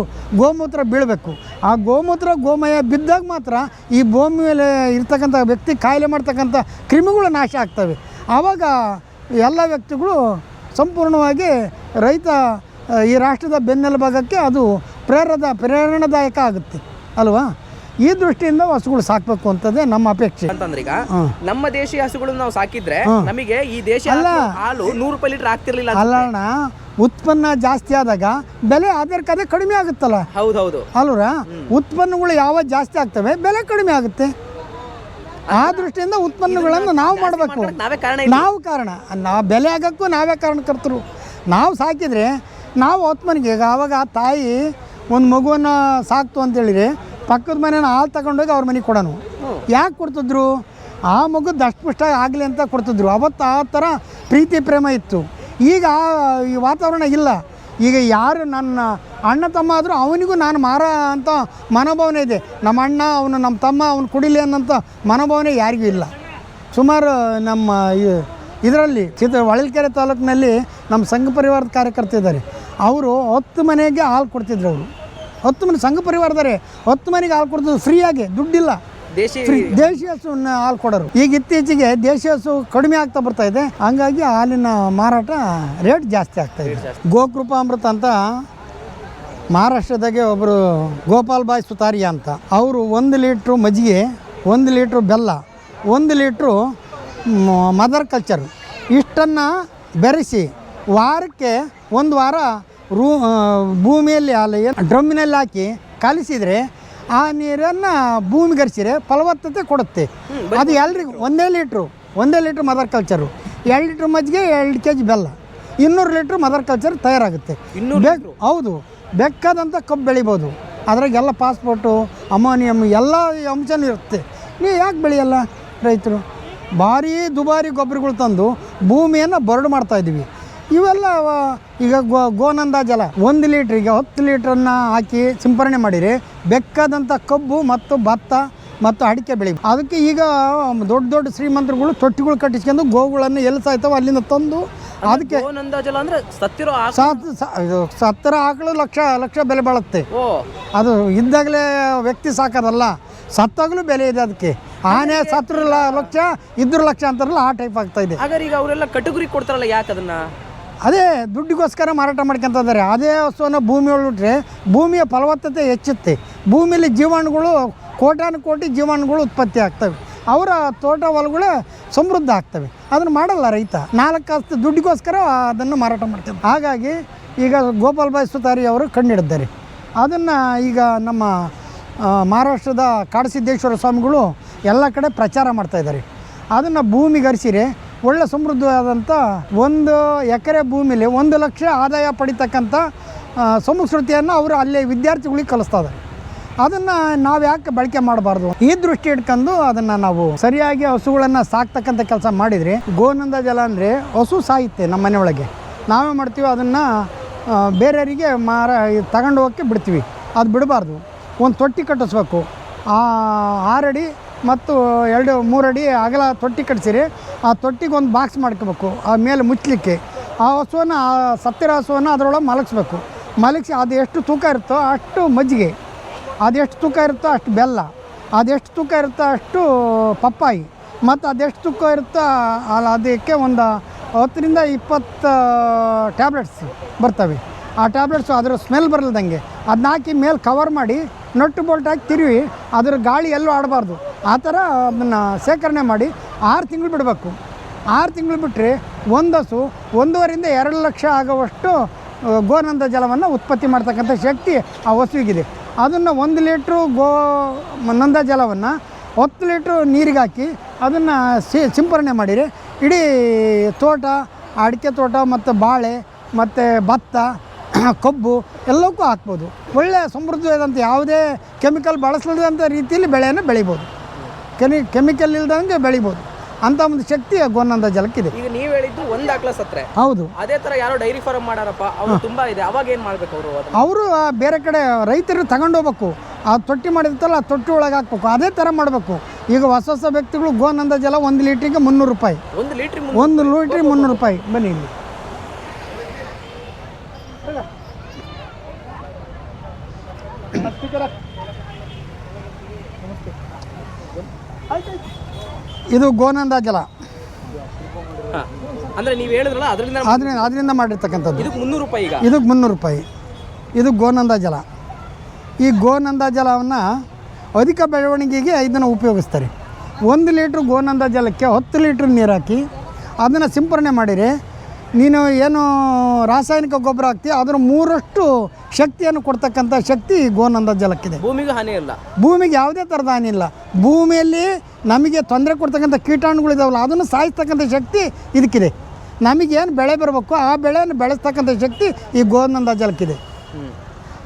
ಗೋಮೂತ್ರ ಬೀಳಬೇಕು. ಆ ಗೋಮೂತ್ರ ಗೋಮಯ ಬಿದ್ದಾಗ ಮಾತ್ರ ಈ ಭೂಮಿ ಮೇಲೆ ಇರ್ತಕ್ಕಂಥ ವ್ಯಕ್ತಿ ಕಾಯಿಲೆ ಮಾಡ್ತಕ್ಕಂಥ ಕ್ರಿಮಿಗಳು ನಾಶ ಆಗ್ತವೆ. ಆವಾಗ ಎಲ್ಲ ವ್ಯಕ್ತಿಗಳು ಸಂಪೂರ್ಣವಾಗಿ ರೈತ ಈ ರಾಷ್ಟ್ರದ ಬೆನ್ನೆಲುಬಾಗಕ್ಕೆ ಅದು ಪ್ರೇರದ ಪ್ರೇರಣಾದಾಯಕ ಆಗುತ್ತೆ ಅಲ್ವಾ? ಈ ದೃಷ್ಟಿಯಿಂದ ಹಸುಗಳು ಸಾಕಬೇಕು ಅಂತದೇ ನಮ್ಮ ಅಪೇಕ್ಷೆ. ಅಂತಂದ್ರೆ ಈಗ ನಮ್ಮ ದೇಶಿ ಹಸುಗಳನ್ನ ನಾವು ಸಾಕಿದ್ರೆ ನಮಗೆ ಈ ದೇಶ ಅಲ್ಲ. ಹಾಲು ನೂರು ರೂಪಾಯಿ ಲೀಟರ್ ಆಗ್ತಿರ್ಲಿಲ್ಲ ಅಲ್ಲಣ್ಣ ಉತ್ಪನ್ನ ಜಾಸ್ತಿ ಆದಾಗ ಬೆಲೆ ಅದಕ್ಕೆ ಕಡಿಮೆ ಆಗುತ್ತಲ್ಲ? ಹೌದೌದು ಅಲ್ವರ ಉತ್ಪನ್ನಗಳು ಯಾವಾಗ ಜಾಸ್ತಿ ಆಗ್ತವೆ ಬೆಲೆ ಕಡಿಮೆ ಆಗುತ್ತೆ. ಆ ದೃಷ್ಟಿಯಿಂದ ಉತ್ಪನ್ನಗಳನ್ನು ನಾವು ಮಾಡಬೇಕು. ನಾವೇ ಕಾರಣ. ನಾವು ಬೆಲೆ ಆಗಕ್ಕೂ ನಾವೇ ಕಾರಣಕರ್ತರು. ನಾವು ಸಾಕಿದರೆ ನಾವು ಆತ್ಮನಿಗೆ ಈಗ ಆವಾಗ ಆ ತಾಯಿ ಒಂದು ಮಗುವನ್ನು ಸಾಕ್ತು ಅಂತೇಳಿದರೆ ಪಕ್ಕದ ಮನೇನ ಹಾಲು ತಗೊಂಡೋಗಿ ಅವ್ರ ಮನೆಗೆ ಕೊಡೋನು. ಯಾಕೆ ಕೊಡ್ತಿದ್ರು? ಆ ಮಗು ದಷ್ಟಪುಷ್ಟ ಆಗಲಿ ಅಂತ ಕೊಡ್ತಿದ್ರು. ಅವತ್ತು ಆ ಥರ ಪ್ರೀತಿ ಪ್ರೇಮ ಇತ್ತು. ಈಗ ಆ- ಈ ವಾತಾವರಣ ಇಲ್ಲ. ಈಗ ಯಾರು ನನ್ನ ಅಣ್ಣ ತಮ್ಮ ಆದರೂ ಅವನಿಗೂ ನಾನು ಮಾರ ಅಂತ ಮನೋಭಾವನೆ ಇದೆ. ನಮ್ಮ ಅಣ್ಣ ಅವನು ನಮ್ಮ ತಮ್ಮ ಅವನು ಕುಡಿಲಿ ಅನ್ನೋಂಥ ಮನೋಭಾವನೆ ಯಾರಿಗೂ ಇಲ್ಲ. ಸುಮಾರು ನಮ್ಮ ಇದರಲ್ಲಿ ಚಿತ್ರ ಹೊಳಲ್ಕೆರೆ ತಾಲೂಕಿನಲ್ಲಿ ನಮ್ಮ ಸಂಘ ಪರಿವಾರದ ಕಾರ್ಯಕರ್ತ ಇದ್ದಾರೆ. ಅವರು ಹತ್ತು ಮನೆಗೆ ಹಾಲು ಕೊಡ್ತಿದ್ರು ಅವರು. ಹತ್ತು ಮನೆ ಸಂಘ ಪರಿವಾರದಾರೆ ಹತ್ತು ಮನೆಗೆ ಹಾಲು ಕೊಡ್ತಿದ್ರು ಫ್ರೀಯಾಗಿ ದುಡ್ಡಿಲ್ಲ. ದೇಶಿ ಹಸುವನ್ನ ಹಾಲು ಕೊಡೋರು. ಈಗ ಇತ್ತೀಚೆಗೆ ದೇಶಿ ಹಸು ಕಡಿಮೆ ಆಗ್ತಾ ಬರ್ತಾ ಇದೆ. ಹಂಗಾಗಿ ಹಾಲಿನ ಮಾರಾಟ ರೇಟ್ ಜಾಸ್ತಿ ಆಗ್ತಾ ಇದೆ. ಗೋಕೃಪಾಮೃತ ಅಂತ ಮಹಾರಾಷ್ಟ್ರದಾಗೆ ಒಬ್ಬರು ಗೋಪಾಲ್ ಬಾಯ್ ಸುತಾರಿಯಾ ಅಂತ. ಅವರು ಒಂದು ಲೀಟ್ರು ಮಜ್ಜಿಗೆ ಒಂದು ಲೀಟ್ರು ಬೆಲ್ಲ ಒಂದು ಲೀಟ್ರು ಮದರ್ ಕಲ್ಚರ್ ಇಷ್ಟನ್ನು ಬೆರೆಸಿ ವಾರಕ್ಕೆ ಒಂದು ವಾರ ರೂ ಭೂಮಿಯಲ್ಲಿ ಅಲ್ಲಿ ಡ್ರಮ್ಮಿನಲ್ಲಿ ಹಾಕಿ ಕಲಿಸಿದರೆ ಆ ನೀರನ್ನು ಭೂಮಿಗರಿಸಿದ್ರೆ ಫಲವತ್ತತೆ ಕೊಡುತ್ತೆ. ಅದು ಎಲ್ರಿಗೂ ಒಂದೇ ಲೀಟ್ರು ಒಂದೇ ಲೀಟ್ರ್ ಮದರ್ ಕಲ್ಚರು. ಎರಡು ಲೀಟ್ರ್ ಮಜ್ಜಿಗೆ ಎರಡು ಕೆ ಜಿ ಬೆಲ್ಲ. ಇನ್ನೂರು ಲೀಟ್ರ್ ಮದರ್ ಕಲ್ಚರ್ ತಯಾರಾಗುತ್ತೆ. ಇನ್ನೂರು ಹೌದು. ಬೇಕಾದಂಥ ಕಬ್ಬು ಬೆಳಿಬೋದು. ಅದ್ರಾಗೆಲ್ಲ ಪಾಸ್ಪೋರ್ಟು ಅಮೋನಿಯಮ್ ಎಲ್ಲ ಅಂಶನೂ ಇರುತ್ತೆ. ನೀವು ಯಾಕೆ ಬೆಳೆಯಲ್ಲ ರೈತರು? ಭಾರೀ ದುಬಾರಿ ಗೊಬ್ಬರಗಳು ತಂದು ಭೂಮಿಯನ್ನು ಬರಡು ಮಾಡ್ತಾ ಇದ್ದೀವಿ ಇವೆಲ್ಲ ಈಗ ಗೋ ಗೋನಂದ ಜಲ ಒಂದು ಲೀಟ್ರಿಗೆ ಹತ್ತು ಲೀಟ್ರನ್ನು ಹಾಕಿ ಸಿಂಪರಣೆ ಮಾಡಿರಿ. ಬೇಕಾದಂಥ ಕಬ್ಬು ಮತ್ತು ಭತ್ತ ಮತ್ತು ಅಡಿಕೆ ಬೆಳೆ. ಅದಕ್ಕೆ ಈಗ ದೊಡ್ಡ ದೊಡ್ಡ ಶ್ರೀಮಂತರುಗಳು ತೊಟ್ಟಿಗಳು ಕಟ್ಟಿಸ್ಕೊಂಡು ಗೋವುಗಳನ್ನು ಎಲ್ಲಿ ಸಾಯ್ತಾವೆ ಅಲ್ಲಿಂದ ತಂದು ಅದಕ್ಕೆ ಸತ್ತಿರ ಅಂದ್ರೆ ಸತ್ತಿರೋ ಸತ್ತರ ಆಕಳು ಲಕ್ಷ ಲಕ್ಷ ಬೆಲೆ ಬಾಳುತ್ತೆ. ಅದು ಇದ್ದಾಗಲೇ ವ್ಯಕ್ತಿ ಸಾಕೋದಲ್ಲ ಸತ್ತಾಗಲೂ ಬೆಲೆ ಇದೆ ಅದಕ್ಕೆ. ಆನೆ ಸತ್ರ ಲಕ್ಷ ಇದ್ರ ಲಕ್ಷ ಅಂತಾರಲ್ಲ ಆ ಟೈಪ್ ಆಗ್ತಾ ಇದೆ. ಹಾಗಾದ್ರೆ ಈಗ ಅವರೆಲ್ಲ ಕಟುಗುರಿ ಕೊಡ್ತಾರಲ್ಲ ಯಾಕೆ ಅದನ್ನ? ಅದೇ ದುಡ್ಡಿಗೋಸ್ಕರ ಮಾರಾಟ ಮಾಡ್ಕೊಂತ ಇದ್ದಾರೆ. ಅದೇ ವಸ್ತುವನ್ನು ಭೂಮಿ ಒಳಗಿಟ್ರೆ ಭೂಮಿಯ ಫಲವತ್ತತೆ ಹೆಚ್ಚುತ್ತೆ. ಭೂಮಿಯಲ್ಲಿ ಜೀವಾಣುಗಳು ಕೋಟಾನು ಕೋಟಿ ಜೀವನಗಳು ಉತ್ಪತ್ತಿ ಆಗ್ತವೆ. ಅವರ ತೋಟ ಹೊಲಗಳೇ ಸಮೃದ್ಧ ಆಗ್ತವೆ. ಅದನ್ನು ಮಾಡಲ್ಲ ರೈತ. ನಾಲ್ಕು ಕಾಸು ದುಡ್ಡಿಗೋಸ್ಕರ ಅದನ್ನು ಮಾರಾಟ ಮಾಡ್ತೇವೆ ಹಾಗಾಗಿ ಈಗ ಗೋಪಾಲ್ ಬಾಯ್ ಸುತಾರಿ ಅವರು ಕಂಡಿಡಿದ್ದಾರೆ ಅದನ್ನು ಈಗ ನಮ್ಮ ಮಹಾರಾಷ್ಟ್ರದ ಕಾಡಸಿದ್ದೇಶ್ವರ ಸ್ವಾಮಿಗಳು ಎಲ್ಲ ಕಡೆ ಪ್ರಚಾರ ಮಾಡ್ತಾ ಇದ್ದಾರೆ. ಅದನ್ನು ಭೂಮಿಗರಿಸಿರಿ ಒಳ್ಳೆ ಸಮೃದ್ಧವಾದಂಥ ಒಂದು ಎಕರೆ ಭೂಮಿಲಿ ಒಂದು ಲಕ್ಷ ಆದಾಯ ಪಡಿತಕ್ಕಂಥ ಸಂಸ್ಕೃತಿಯನ್ನು ಅವರು ಅಲ್ಲಿ ವಿದ್ಯಾರ್ಥಿಗಳಿಗೆ ಕಲಿಸ್ತಾ ಇದ್ದಾರೆ. ಅದನ್ನು ನಾವು ಯಾಕೆ ಬಳಕೆ ಮಾಡಬಾರ್ದು? ಈ ದೃಷ್ಟಿ ಇಟ್ಕೊಂಡು ಅದನ್ನು ನಾವು ಸರಿಯಾಗಿ ಹಸುಗಳನ್ನು ಸಾಕ್ತಕ್ಕಂಥ ಕೆಲಸ ಮಾಡಿದರೆ, ಗೋನಂದ ಜಲ ಅಂದ್ರೆ ಹಸು ಸಾಯುತ್ತೆ ನಮ್ಮ ಮನೆಯೊಳಗೆ. ನಾವೇ ಮಾಡ್ತೀವಿ ಅದನ್ನು ಬೇರೆಯವರಿಗೆ ಮಾರ, ತಗೊಂಡು ಹೋಗೋಕ್ಕೆ ಬಿಡ್ತೀವಿ. ಅದು ಬಿಡಬಾರ್ದು. ಒಂದು ತೊಟ್ಟಿ ಕಟ್ಟಿಸ್ಬೇಕು. ಆರಡಿ ಮತ್ತು ಎರಡು, ಮೂರಡಿ ಅಗಲ ತೊಟ್ಟಿ ಕಟ್ಟಿಸಿರಿ ಆ ತೊಟ್ಟಿಗೆ ಒಂದು ಬಾಕ್ಸ್ ಮಾಡ್ಕೋಬೇಕು. ಆ ಮೇಲೆ ಮುಚ್ಚಲಿಕ್ಕೆ ಆ ಹಸುವನ್ನು, ಆ ಸತ್ತಿರೋ ಹಸುವನ್ನು ಅದರೊಳಗೆ ಮಲಗಿಸ್ಬೇಕು. ಮಲಗಿಸಿ ಅದು ಎಷ್ಟು ತೂಕ ಇರುತ್ತೋ ಅಷ್ಟು ಮಜ್ಜಿಗೆ. ಅದೆಷ್ಟು ತೂಕ ಇರುತ್ತೋ ಅಷ್ಟು ಬೆಲ್ಲ, ಅದೆಷ್ಟು ತೂಕ ಇರುತ್ತೋ ಅಷ್ಟು ಪಪ್ಪಾಯಿ, ಮತ್ತು ಅದೆಷ್ಟು ತೂಕ ಇರುತ್ತೋ ಅಲ್ಲ ಅದಕ್ಕೆ ಒಂದು ಹತ್ತರಿಂದ ಇಪ್ಪತ್ತು ಟ್ಯಾಬ್ಲೆಟ್ಸ್ ಬರ್ತವೆ. ಆ ಟ್ಯಾಬ್ಲೆಟ್ಸು ಅದರ ಸ್ಮೆಲ್ ಬರಲ್ದಂಗೆ. ಅದನ್ನ ಹಾಕಿ ಮೇಲೆ ಕವರ್ ಮಾಡಿ, ನಟ್ಟು ಬೋಲ್ಟ್ ಹಾಕಿ ತಿರುವಿ, ಅದರ ಗಾಳಿ ಎಲ್ಲೂ ಆಡಬಾರ್ದು. ಆ ಥರ ಅದನ್ನು ಶೇಖರಣೆ ಮಾಡಿ ಆರು ತಿಂಗಳು ಬಿಡಬೇಕು. ಆರು ತಿಂಗಳು ಬಿಟ್ಟರೆ ಒಂದು ಹಸು ಒಂದೂವರೆಯಿಂದ ಎರಡು ಲಕ್ಷ ಆಗುವಷ್ಟು ಗೋನಂದ ಜಲವನ್ನು ಉತ್ಪತ್ತಿ ಮಾಡ್ತಕ್ಕಂಥ ಶಕ್ತಿ ಆ ಹಸುವಿಗಿದೆ. ಅದನ್ನು ಒಂದು ಲೀಟ್ರು ಗೋ ನಂದ ಜಲವನ್ನು ಹತ್ತು ಲೀಟ್ರು ನೀರಿಗೆ ಹಾಕಿ ಅದನ್ನು ಸಿಂಪರಣೆ ಮಾಡಿರಿ. ಇಡೀ ತೋಟ, ಅಡಿಕೆ ತೋಟ ಮತ್ತು ಬಾಳೆ ಮತ್ತು ಭತ್ತ, *clears throat* ಕಬ್ಬು ಎಲ್ಲಕ್ಕೂ ಹಾಕ್ಬೋದು. ಒಳ್ಳೆಯ ಸಮೃದ್ಧವಾದಂಥ ಯಾವುದೇ ಕೆಮಿಕಲ್ ಬಳಸಲಿದಂಥ ರೀತಿಯಲ್ಲಿ ಬೆಳೆಯನ್ನು ಬೆಳಿಬೋದು. ಕೆಮಿ ಕೆಮಿಕಲ್ ಇಲ್ಲದಂಗೆ ಬೆಳಿಬೋದು. ಅಂಥ ಒಂದು ಶಕ್ತಿ ಆ ಗೋನಂದ ಜಲಕ್ಕಿದೆ. ಈಗ ನೀವು ಹೇಳಿದ್ದು ಒಂದು ಸತ್ರೆ ಹೌದು. ಅದೇ ತರ ಯಾರೋ ಡೈರಿ ಫಾರ್ಮ್ ಮಾಡಾರಪ್ಪ ಅವ್ರು ತುಂಬಾ ಇದೆ. ಅವಾಗ ಏನ್ ಮಾಡ್ಬೇಕು ಅವರು ಅವರು ಬೇರೆ ಕಡೆ ರೈತರು ತಗೊಂಡೋಗ್ಬೇಕು ಆ ತೊಟ್ಟಿ ಮಾಡಿರ್ತಲ್ಲ ಆ ತೊಟ್ಟಿ ಒಳಗೆ ಹಾಕ್ಬೇಕು. ಅದೇ ಥರ ಮಾಡಬೇಕು. ಈಗ ಹೊಸ ಹೊಸ ವ್ಯಕ್ತಿಗಳು ಗೋನಂದ ಜಲ ಒಂದು ಲೀಟ್ರಿಗೆ ಮುನ್ನೂರು ರೂಪಾಯಿ. ಒಂದು ಲೀಟ್ರ್ ಒಂದು ಲೀಟ್ರಿಗೆ ಮುನ್ನೂರು ರೂಪಾಯಿ. ಬನ್ನಿ ಇಲ್ಲಿ. ಇದು ಗೋನಂದ ಜಲ. ಅಂದ್ರೆ ನೀವು ಹೇಳಿದ್ರಲ್ಲ ಅದರಿಂದ ಆದ್ರಿಂದ ಅದರಿಂದ ಮಾಡಿರ್ತಕ್ಕಂಥದ್ದು. ಇದಕ್ಕೆ ಮುನ್ನೂರು ರೂಪಾಯಿ ಈಗ? ಇದಕ್ಕೆ ಮುನ್ನೂರು ರೂಪಾಯಿ. ಇದು ಗೋನಂದ ಜಲ. ಈ ಗೋನಂದ ಜಲವನ್ನು ಅಧಿಕ ಬೆಳವಣಿಗೆಗೆ ಇದನ್ನು ಉಪಯೋಗಿಸ್ತಾರೆ. ಒಂದು ಲೀಟ್ರ್ ಗೋನಂದ ಜಲಕ್ಕೆ ಹತ್ತು ಲೀಟ್ರ್ ನೀರು ಹಾಕಿ ಅದನ್ನು ಸಿಂಪರಣೆ ಮಾಡಿರಿ. ನೀನು ಏನು ರಾಸಾಯನಿಕ ಗೊಬ್ಬರ ಹಾಕ್ತೀಯ ಅದರ ಮೂರಷ್ಟು ಶಕ್ತಿಯನ್ನು ಕೊಡ್ತಕ್ಕಂಥ ಶಕ್ತಿ ಗೋನಂದ ಜಲಕ್ಕಿದೆ. ಭೂಮಿಗೆ ಹಾನಿ ಇಲ್ಲ ಭೂಮಿಗೆ ಯಾವುದೇ ಥರದ ಹಾನಿ ಇಲ್ಲ ಭೂಮಿಯಲ್ಲಿ ನಮಗೆ ತೊಂದರೆ ಕೊಡ್ತಕ್ಕಂಥ ಕೀಟಾಣುಗಳಿದಾವಲ್ಲ ಅದನ್ನು ಸಾಯಿಸ್ತಕ್ಕಂಥ ಶಕ್ತಿ ಇದಕ್ಕಿದೆ. ನಮಗೇನು ಬೆಳೆ ಬರಬೇಕು ಆ ಬೆಳೆಯನ್ನು ಬೆಳೆಸ್ತಕ್ಕಂಥ ಶಕ್ತಿ ಈ ಗೋನಂದ ಜಲಕ್ಕಿದೆ.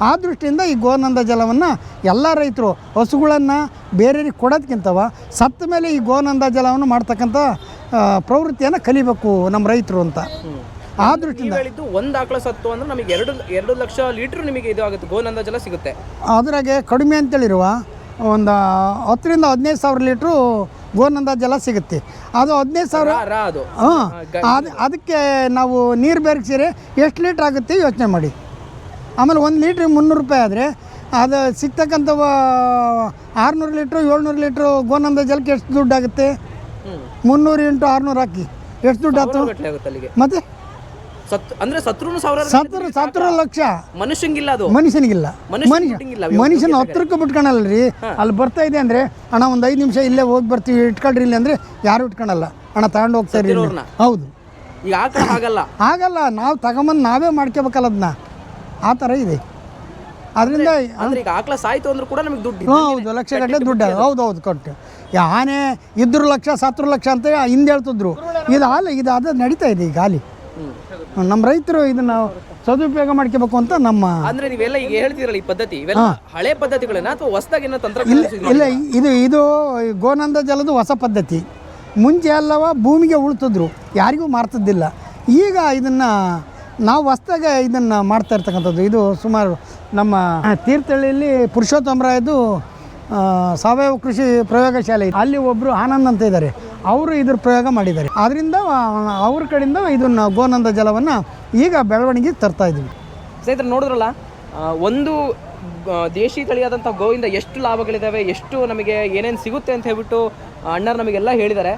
ಆ ದೃಷ್ಟಿಯಿಂದ ಈ ಗೋನಂದ ಜಲವನ್ನು ಎಲ್ಲ ರೈತರು ಹಸುಗಳನ್ನು ಬೇರೆಯವ್ರಿಗೆ ಕೊಡೋದಕ್ಕಿಂತವ ಸತ್ತ ಮೇಲೆ ಈ ಗೋನಂದ ಜಲವನ್ನು ಮಾಡ್ತಕ್ಕಂಥ ಪ್ರವೃತ್ತಿಯನ್ನು ಕಲಿಬೇಕು ನಮ್ಮ ರೈತರು ಅಂತ. ಆ ದೃಷ್ಟಿಯಿಂದ ಹೇಳಿದ್ದು ಒಂದು ಆಕಳ ಸತ್ತು ಅಂದ್ರೆ ನಮಗೆ ಎರಡು ಎರಡು ಲಕ್ಷ ಲೀಟ್ರ್ ನಿಮಗೆ ಇದು ಆಗುತ್ತೆ ಗೋನಂದ ಜಲ ಸಿಗುತ್ತೆ. ಅದರಾಗೆ ಕಡಿಮೆ ಅಂತೇಳಿರುವ ಒಂದು ಹತ್ತರಿಂದ ಹದಿನೈದು ಸಾವಿರ ಲೀಟ್ರು ಗೋನಂದ ಜಲ ಸಿಗುತ್ತೆ. ಅದು ಹದಿನೈದು ಸಾವಿರ ಹಾಂ ಅದು ಅದಕ್ಕೆ ನಾವು ನೀರು ಬೆರೆಸಿದ್ರೆ ಎಷ್ಟು ಲೀಟ್ರ್ ಆಗುತ್ತೆ ಯೋಚನೆ ಮಾಡಿ. ಆಮೇಲೆ ಒಂದು ಲೀಟ್ರಿಗೆ ಮುನ್ನೂರು ರೂಪಾಯಿ ಆದರೆ ಅದು ಸಿಗ್ತಕ್ಕಂಥ ಆರುನೂರು ಲೀಟ್ರು ಏಳ್ನೂರು ಲೀಟ್ರು ಗೋನಂದ ಜಲಕ್ಕೆ ಎಷ್ಟು ದುಡ್ಡು ಆಗುತ್ತೆ? ಮುನ್ನೂರು ಇಂಟು ಆರುನೂರು ಹಾಕಿ. ಎಷ್ಟು ದುಡ್ಡು ಆಯ್ತು ಆಗುತ್ತೆ ಮತ್ತೆ? ಸತ್ ಅಂದ್ರೆ ಸತ್ರುನು ಸಾವಿರ ಸತ್ರ ಲಕ್ಷ. ಮನುಷ್ಯಂಗಿಲ್ಲ ಅದು. ಮನುಷ್ಯನಿಗಿಲ್ಲ. ಮನುಷ್ಯ ಮನುಷ್ಯನ ಹತ್ರಕ್ಕೆ ಬಿಟ್ಕೊಳಲ್ಲ ರೀ. ಅಲ್ಲಿ ಬರ್ತಾ ಇದೆ ಅಂದ್ರೆ ಅಣ್ಣ ಒಂದು ಐದು ನಿಮಿಷ ಇಲ್ಲೇ ಹೋಗಿ ಬರ್ತೀವಿ ಇಟ್ಕೊಳ್ರಿ ಇಲ್ಲಿ ಅಂದ್ರೆ ಯಾರು ಇಟ್ಕೊಳಲ್ಲ. ಅಣ್ಣ ತಗೊಂಡು ಹೋಗ್ತಾ ಇರಿ ಇಲ್ಲಿ. ಸತ್ತಿರೋರ್ನ. ಹೌದು. ಈಗ ಆಕಳ ಹಾಗಲ್ಲ ಆಗಲ್ಲ. ನಾವು ತಗೊಂಬಂದು ನಾವೇ ಮಾಡ್ಕೋಬೇಕಲ್ಲ ಅದನ್ನ ಆ ಥರ ಇದೆ. ಅದರಿಂದ ಅಂದ್ರೆ ಈಗ ಆಕಳ ಸಾಯ್ತು ಅಂದ್ರೂ ಕೂಡ ನಮಗೆ ದುಡ್ಡು ಹೌದು. ಲಕ್ಷ ಗಟ್ಟಲೆ ದುಡ್ಡು. ಹೌದು ಹೌದು ಕೊಟ್ಟು. ಆನೆ ಇದ್ರು ಲಕ್ಷ ಸತ್ರು ಲಕ್ಷ ಅಂತ ಹಿಂದೆ ಹೇಳ್ತಿದ್ರು. ಇದು ಹಾಲು ಇದು ಅದು ನಡೀತಾ ಇದೆ ಈಗ ಹಾಲಿ. ನಮ್ಮ ರೈತರು ಇದನ್ನ ಸದುಪಯೋಗ ಮಾಡ್ಕೋಬೇಕು ಅಂತ ನಮ್ಮ ಅಂದ್ರೆ ನೀವೆಲ್ಲ ಈಗ ಹೇಳ್ತೀರಲ್ಲ ಈ ಪದ್ಧತಿ ಇವೆಲ್ಲ ಹಳೆ ಪದ್ಧತಿಗಳನ್ನ ಅಥವಾ ಹೊಸದಾಗಿ ಏನೋ ತಂತ್ರಜ್ಞಾನ ಇಲ್ಲ ಇದು ಇದು ಗೋನಂದ ಜಲದ ಹೊಸ ಪದ್ಧತಿ. ಮುಂಚೆ ಅಲ್ಲವ ಭೂಮಿಗೆ ಉಳ್ತಿದ್ರು ಯಾರಿಗೂ ಮಾರ್ತಿದ್ದಿಲ್ಲ. ಈಗ ಇದನ್ನು ನಾವು ಹೊಸ್ದಾಗೆ ಇದನ್ನು ಮಾಡ್ತಾ ಇರ್ತಕ್ಕಂಥದ್ದು. ಇದು ಸುಮಾರು ನಮ್ಮ ತೀರ್ಥಹಳ್ಳಿಯಲ್ಲಿ ಪುರುಷೋತ್ತಮರಾಯದು ಸಾವಯವ ಕೃಷಿ ಪ್ರಯೋಗಶಾಲೆ. ಅಲ್ಲಿ ಒಬ್ಬರು ಆನಂದ್ ಅಂತ ಇದ್ದಾರೆ ಅವರು ಇದ್ರ ಪ್ರಯೋಗ ಮಾಡಿದ್ದಾರೆ. ಅದರಿಂದ ಅವ್ರ ಕಡೆಯಿಂದ ಇದನ್ನು ಗೋನಂದ ಜಲವನ್ನು ಈಗ ಬೆಳವಣಿಗೆ ತರ್ತಾ ಇದ್ದೀವಿ. ಸ್ನೇಹಿತರೆ, ನೋಡಿದ್ರಲ್ಲ ಒಂದು ದೇಶಿ ತಳಿಯಾದಂಥ ಗೋವಿಂದ ಎಷ್ಟು ಲಾಭಗಳಿದ್ದಾವೆ ಎಷ್ಟು ನಮಗೆ ಏನೇನು ಸಿಗುತ್ತೆ ಅಂತ ಹೇಳ್ಬಿಟ್ಟು ಅಣ್ಣರು ನಮಗೆಲ್ಲ ಹೇಳಿದ್ದಾರೆ.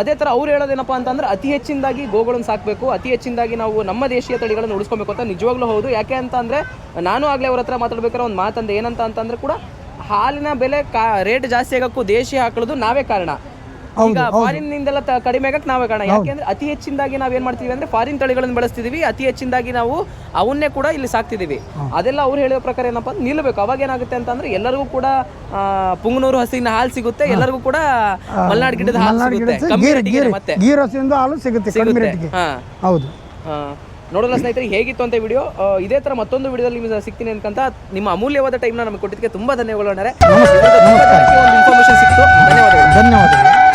ಅದೇ ಥರ ಅವ್ರು ಹೇಳೋದೇನಪ್ಪ ಅಂತಂದ್ರೆ, ಅತಿ ಹೆಚ್ಚಿನದಾಗಿ ಗೋಗಳನ್ನು ಸಾಕಬೇಕು, ಅತಿ ಹೆಚ್ಚಿನದಾಗಿ ನಾವು ನಮ್ಮ ದೇಶೀಯ ತಳಿಗಳನ್ನು ಉಳಿಸ್ಕೊಬೇಕು ಅಂತ ನಿಜವಾಗ್ಲೂ ಹೌದು. ಯಾಕೆ ಅಂತ ಅಂದರೆ, ನಾನು ಆಗಲೇ ಅವ್ರ ಹತ್ರ ಮಾತಾಡ್ಬೇಕಾದ್ರೆ ಒಂದು ಮಾತಂದು, ಏನಂತ ಅಂತಂದ್ರೆ ಕೂಡ ಹಾಲಿನ ಬೆಲೆ ಕಾ ರೇಟ್ ಜಾಸ್ತಿ ಆಗಕ್ಕೂ ದೇಶಿ ಹಾಕೊಳ್ಳೋದು ನಾವೇ ಕಾರಣ. ಈಗ ಫಾರಿನ್ ನಿಂದೆಲ್ಲ ಕಡಿಮೆ ಆಗಕ್ಕೆ ನಾವೇ ಕಾರಣ. ಯಾಕೆಂದ್ರೆ ಅತಿ ಹೆಚ್ಚಿನದಾಗಿ ನಾವ್ ಏನ್ ಮಾಡ್ತೀವಿ ಅಂದ್ರೆ ಫಾರಿನ್ ತಳಿಗಳನ್ನು ಬಳಸ್ತಿದೀವಿ. ಅತಿ ಹೆಚ್ಚಿನದಾಗಿ ನಾವು ಅವನ್ನೇ ಕೂಡ ಇಲ್ಲಿ ಸಾಕ್ತಿದೀವಿ. ಅದೆಲ್ಲ ಅವ್ರು ಹೇಳಿದ ಪ್ರಕಾರ ಏನಪ್ಪ ನಿಲ್ಲಬೇಕು ಅವಾಗ ಏನಾಗುತ್ತೆ ಅಂತಂದ್ರೆ ಎಲ್ಲರಿಗೂ ಕೂಡ ಪುಂಗನೂರು ಹಸಿನ ಹಾಲು ಸಿಗುತ್ತೆ. ಎಲ್ಲರಿಗೂ ಕೂಡ ಮಲ್ನಾಡ್ ಗಿಡದ ಹಾಲು ಸಿಗುತ್ತೆ. ಕಮ್ಮಿ ರೇಟಿಗೆ ಮತ್ತೆ. ಹಾಲು ಸಿಗುತ್ತೆ ಹಾ. ಹೌದು. ನೋಡೋಲ್ಲ ಸ್ನೇಹಿತರೆ ಹೇಗಿತ್ತು ಅಂತ ವಿಡಿಯೋ ಇದೇ ತರ ಮತ್ತೊಂದು ವಿಡಿಯೋದಲ್ಲಿ ನಿಮಗೆ ಸಿಗ್ತೀನಿ ಅನ್ಕಂತ ನಿಮ್ಮ ಅಮೂಲ್ಯವಾದ ಟೈಮ್ನ ನಮಗೆ ಕೊಟ್ಟಿದ್ದಕ್ಕೆ ತುಂಬಾ ಧನ್ಯವಾದಗಳು ಅಣ್ಣರೇ. ಒಂದು ಇನ್ಫಾರ್ಮೇಶನ್ ಸಿಕ್ತು ಧನ್ಯವಾದಗಳು. ಧನ್ಯವಾದಗಳು.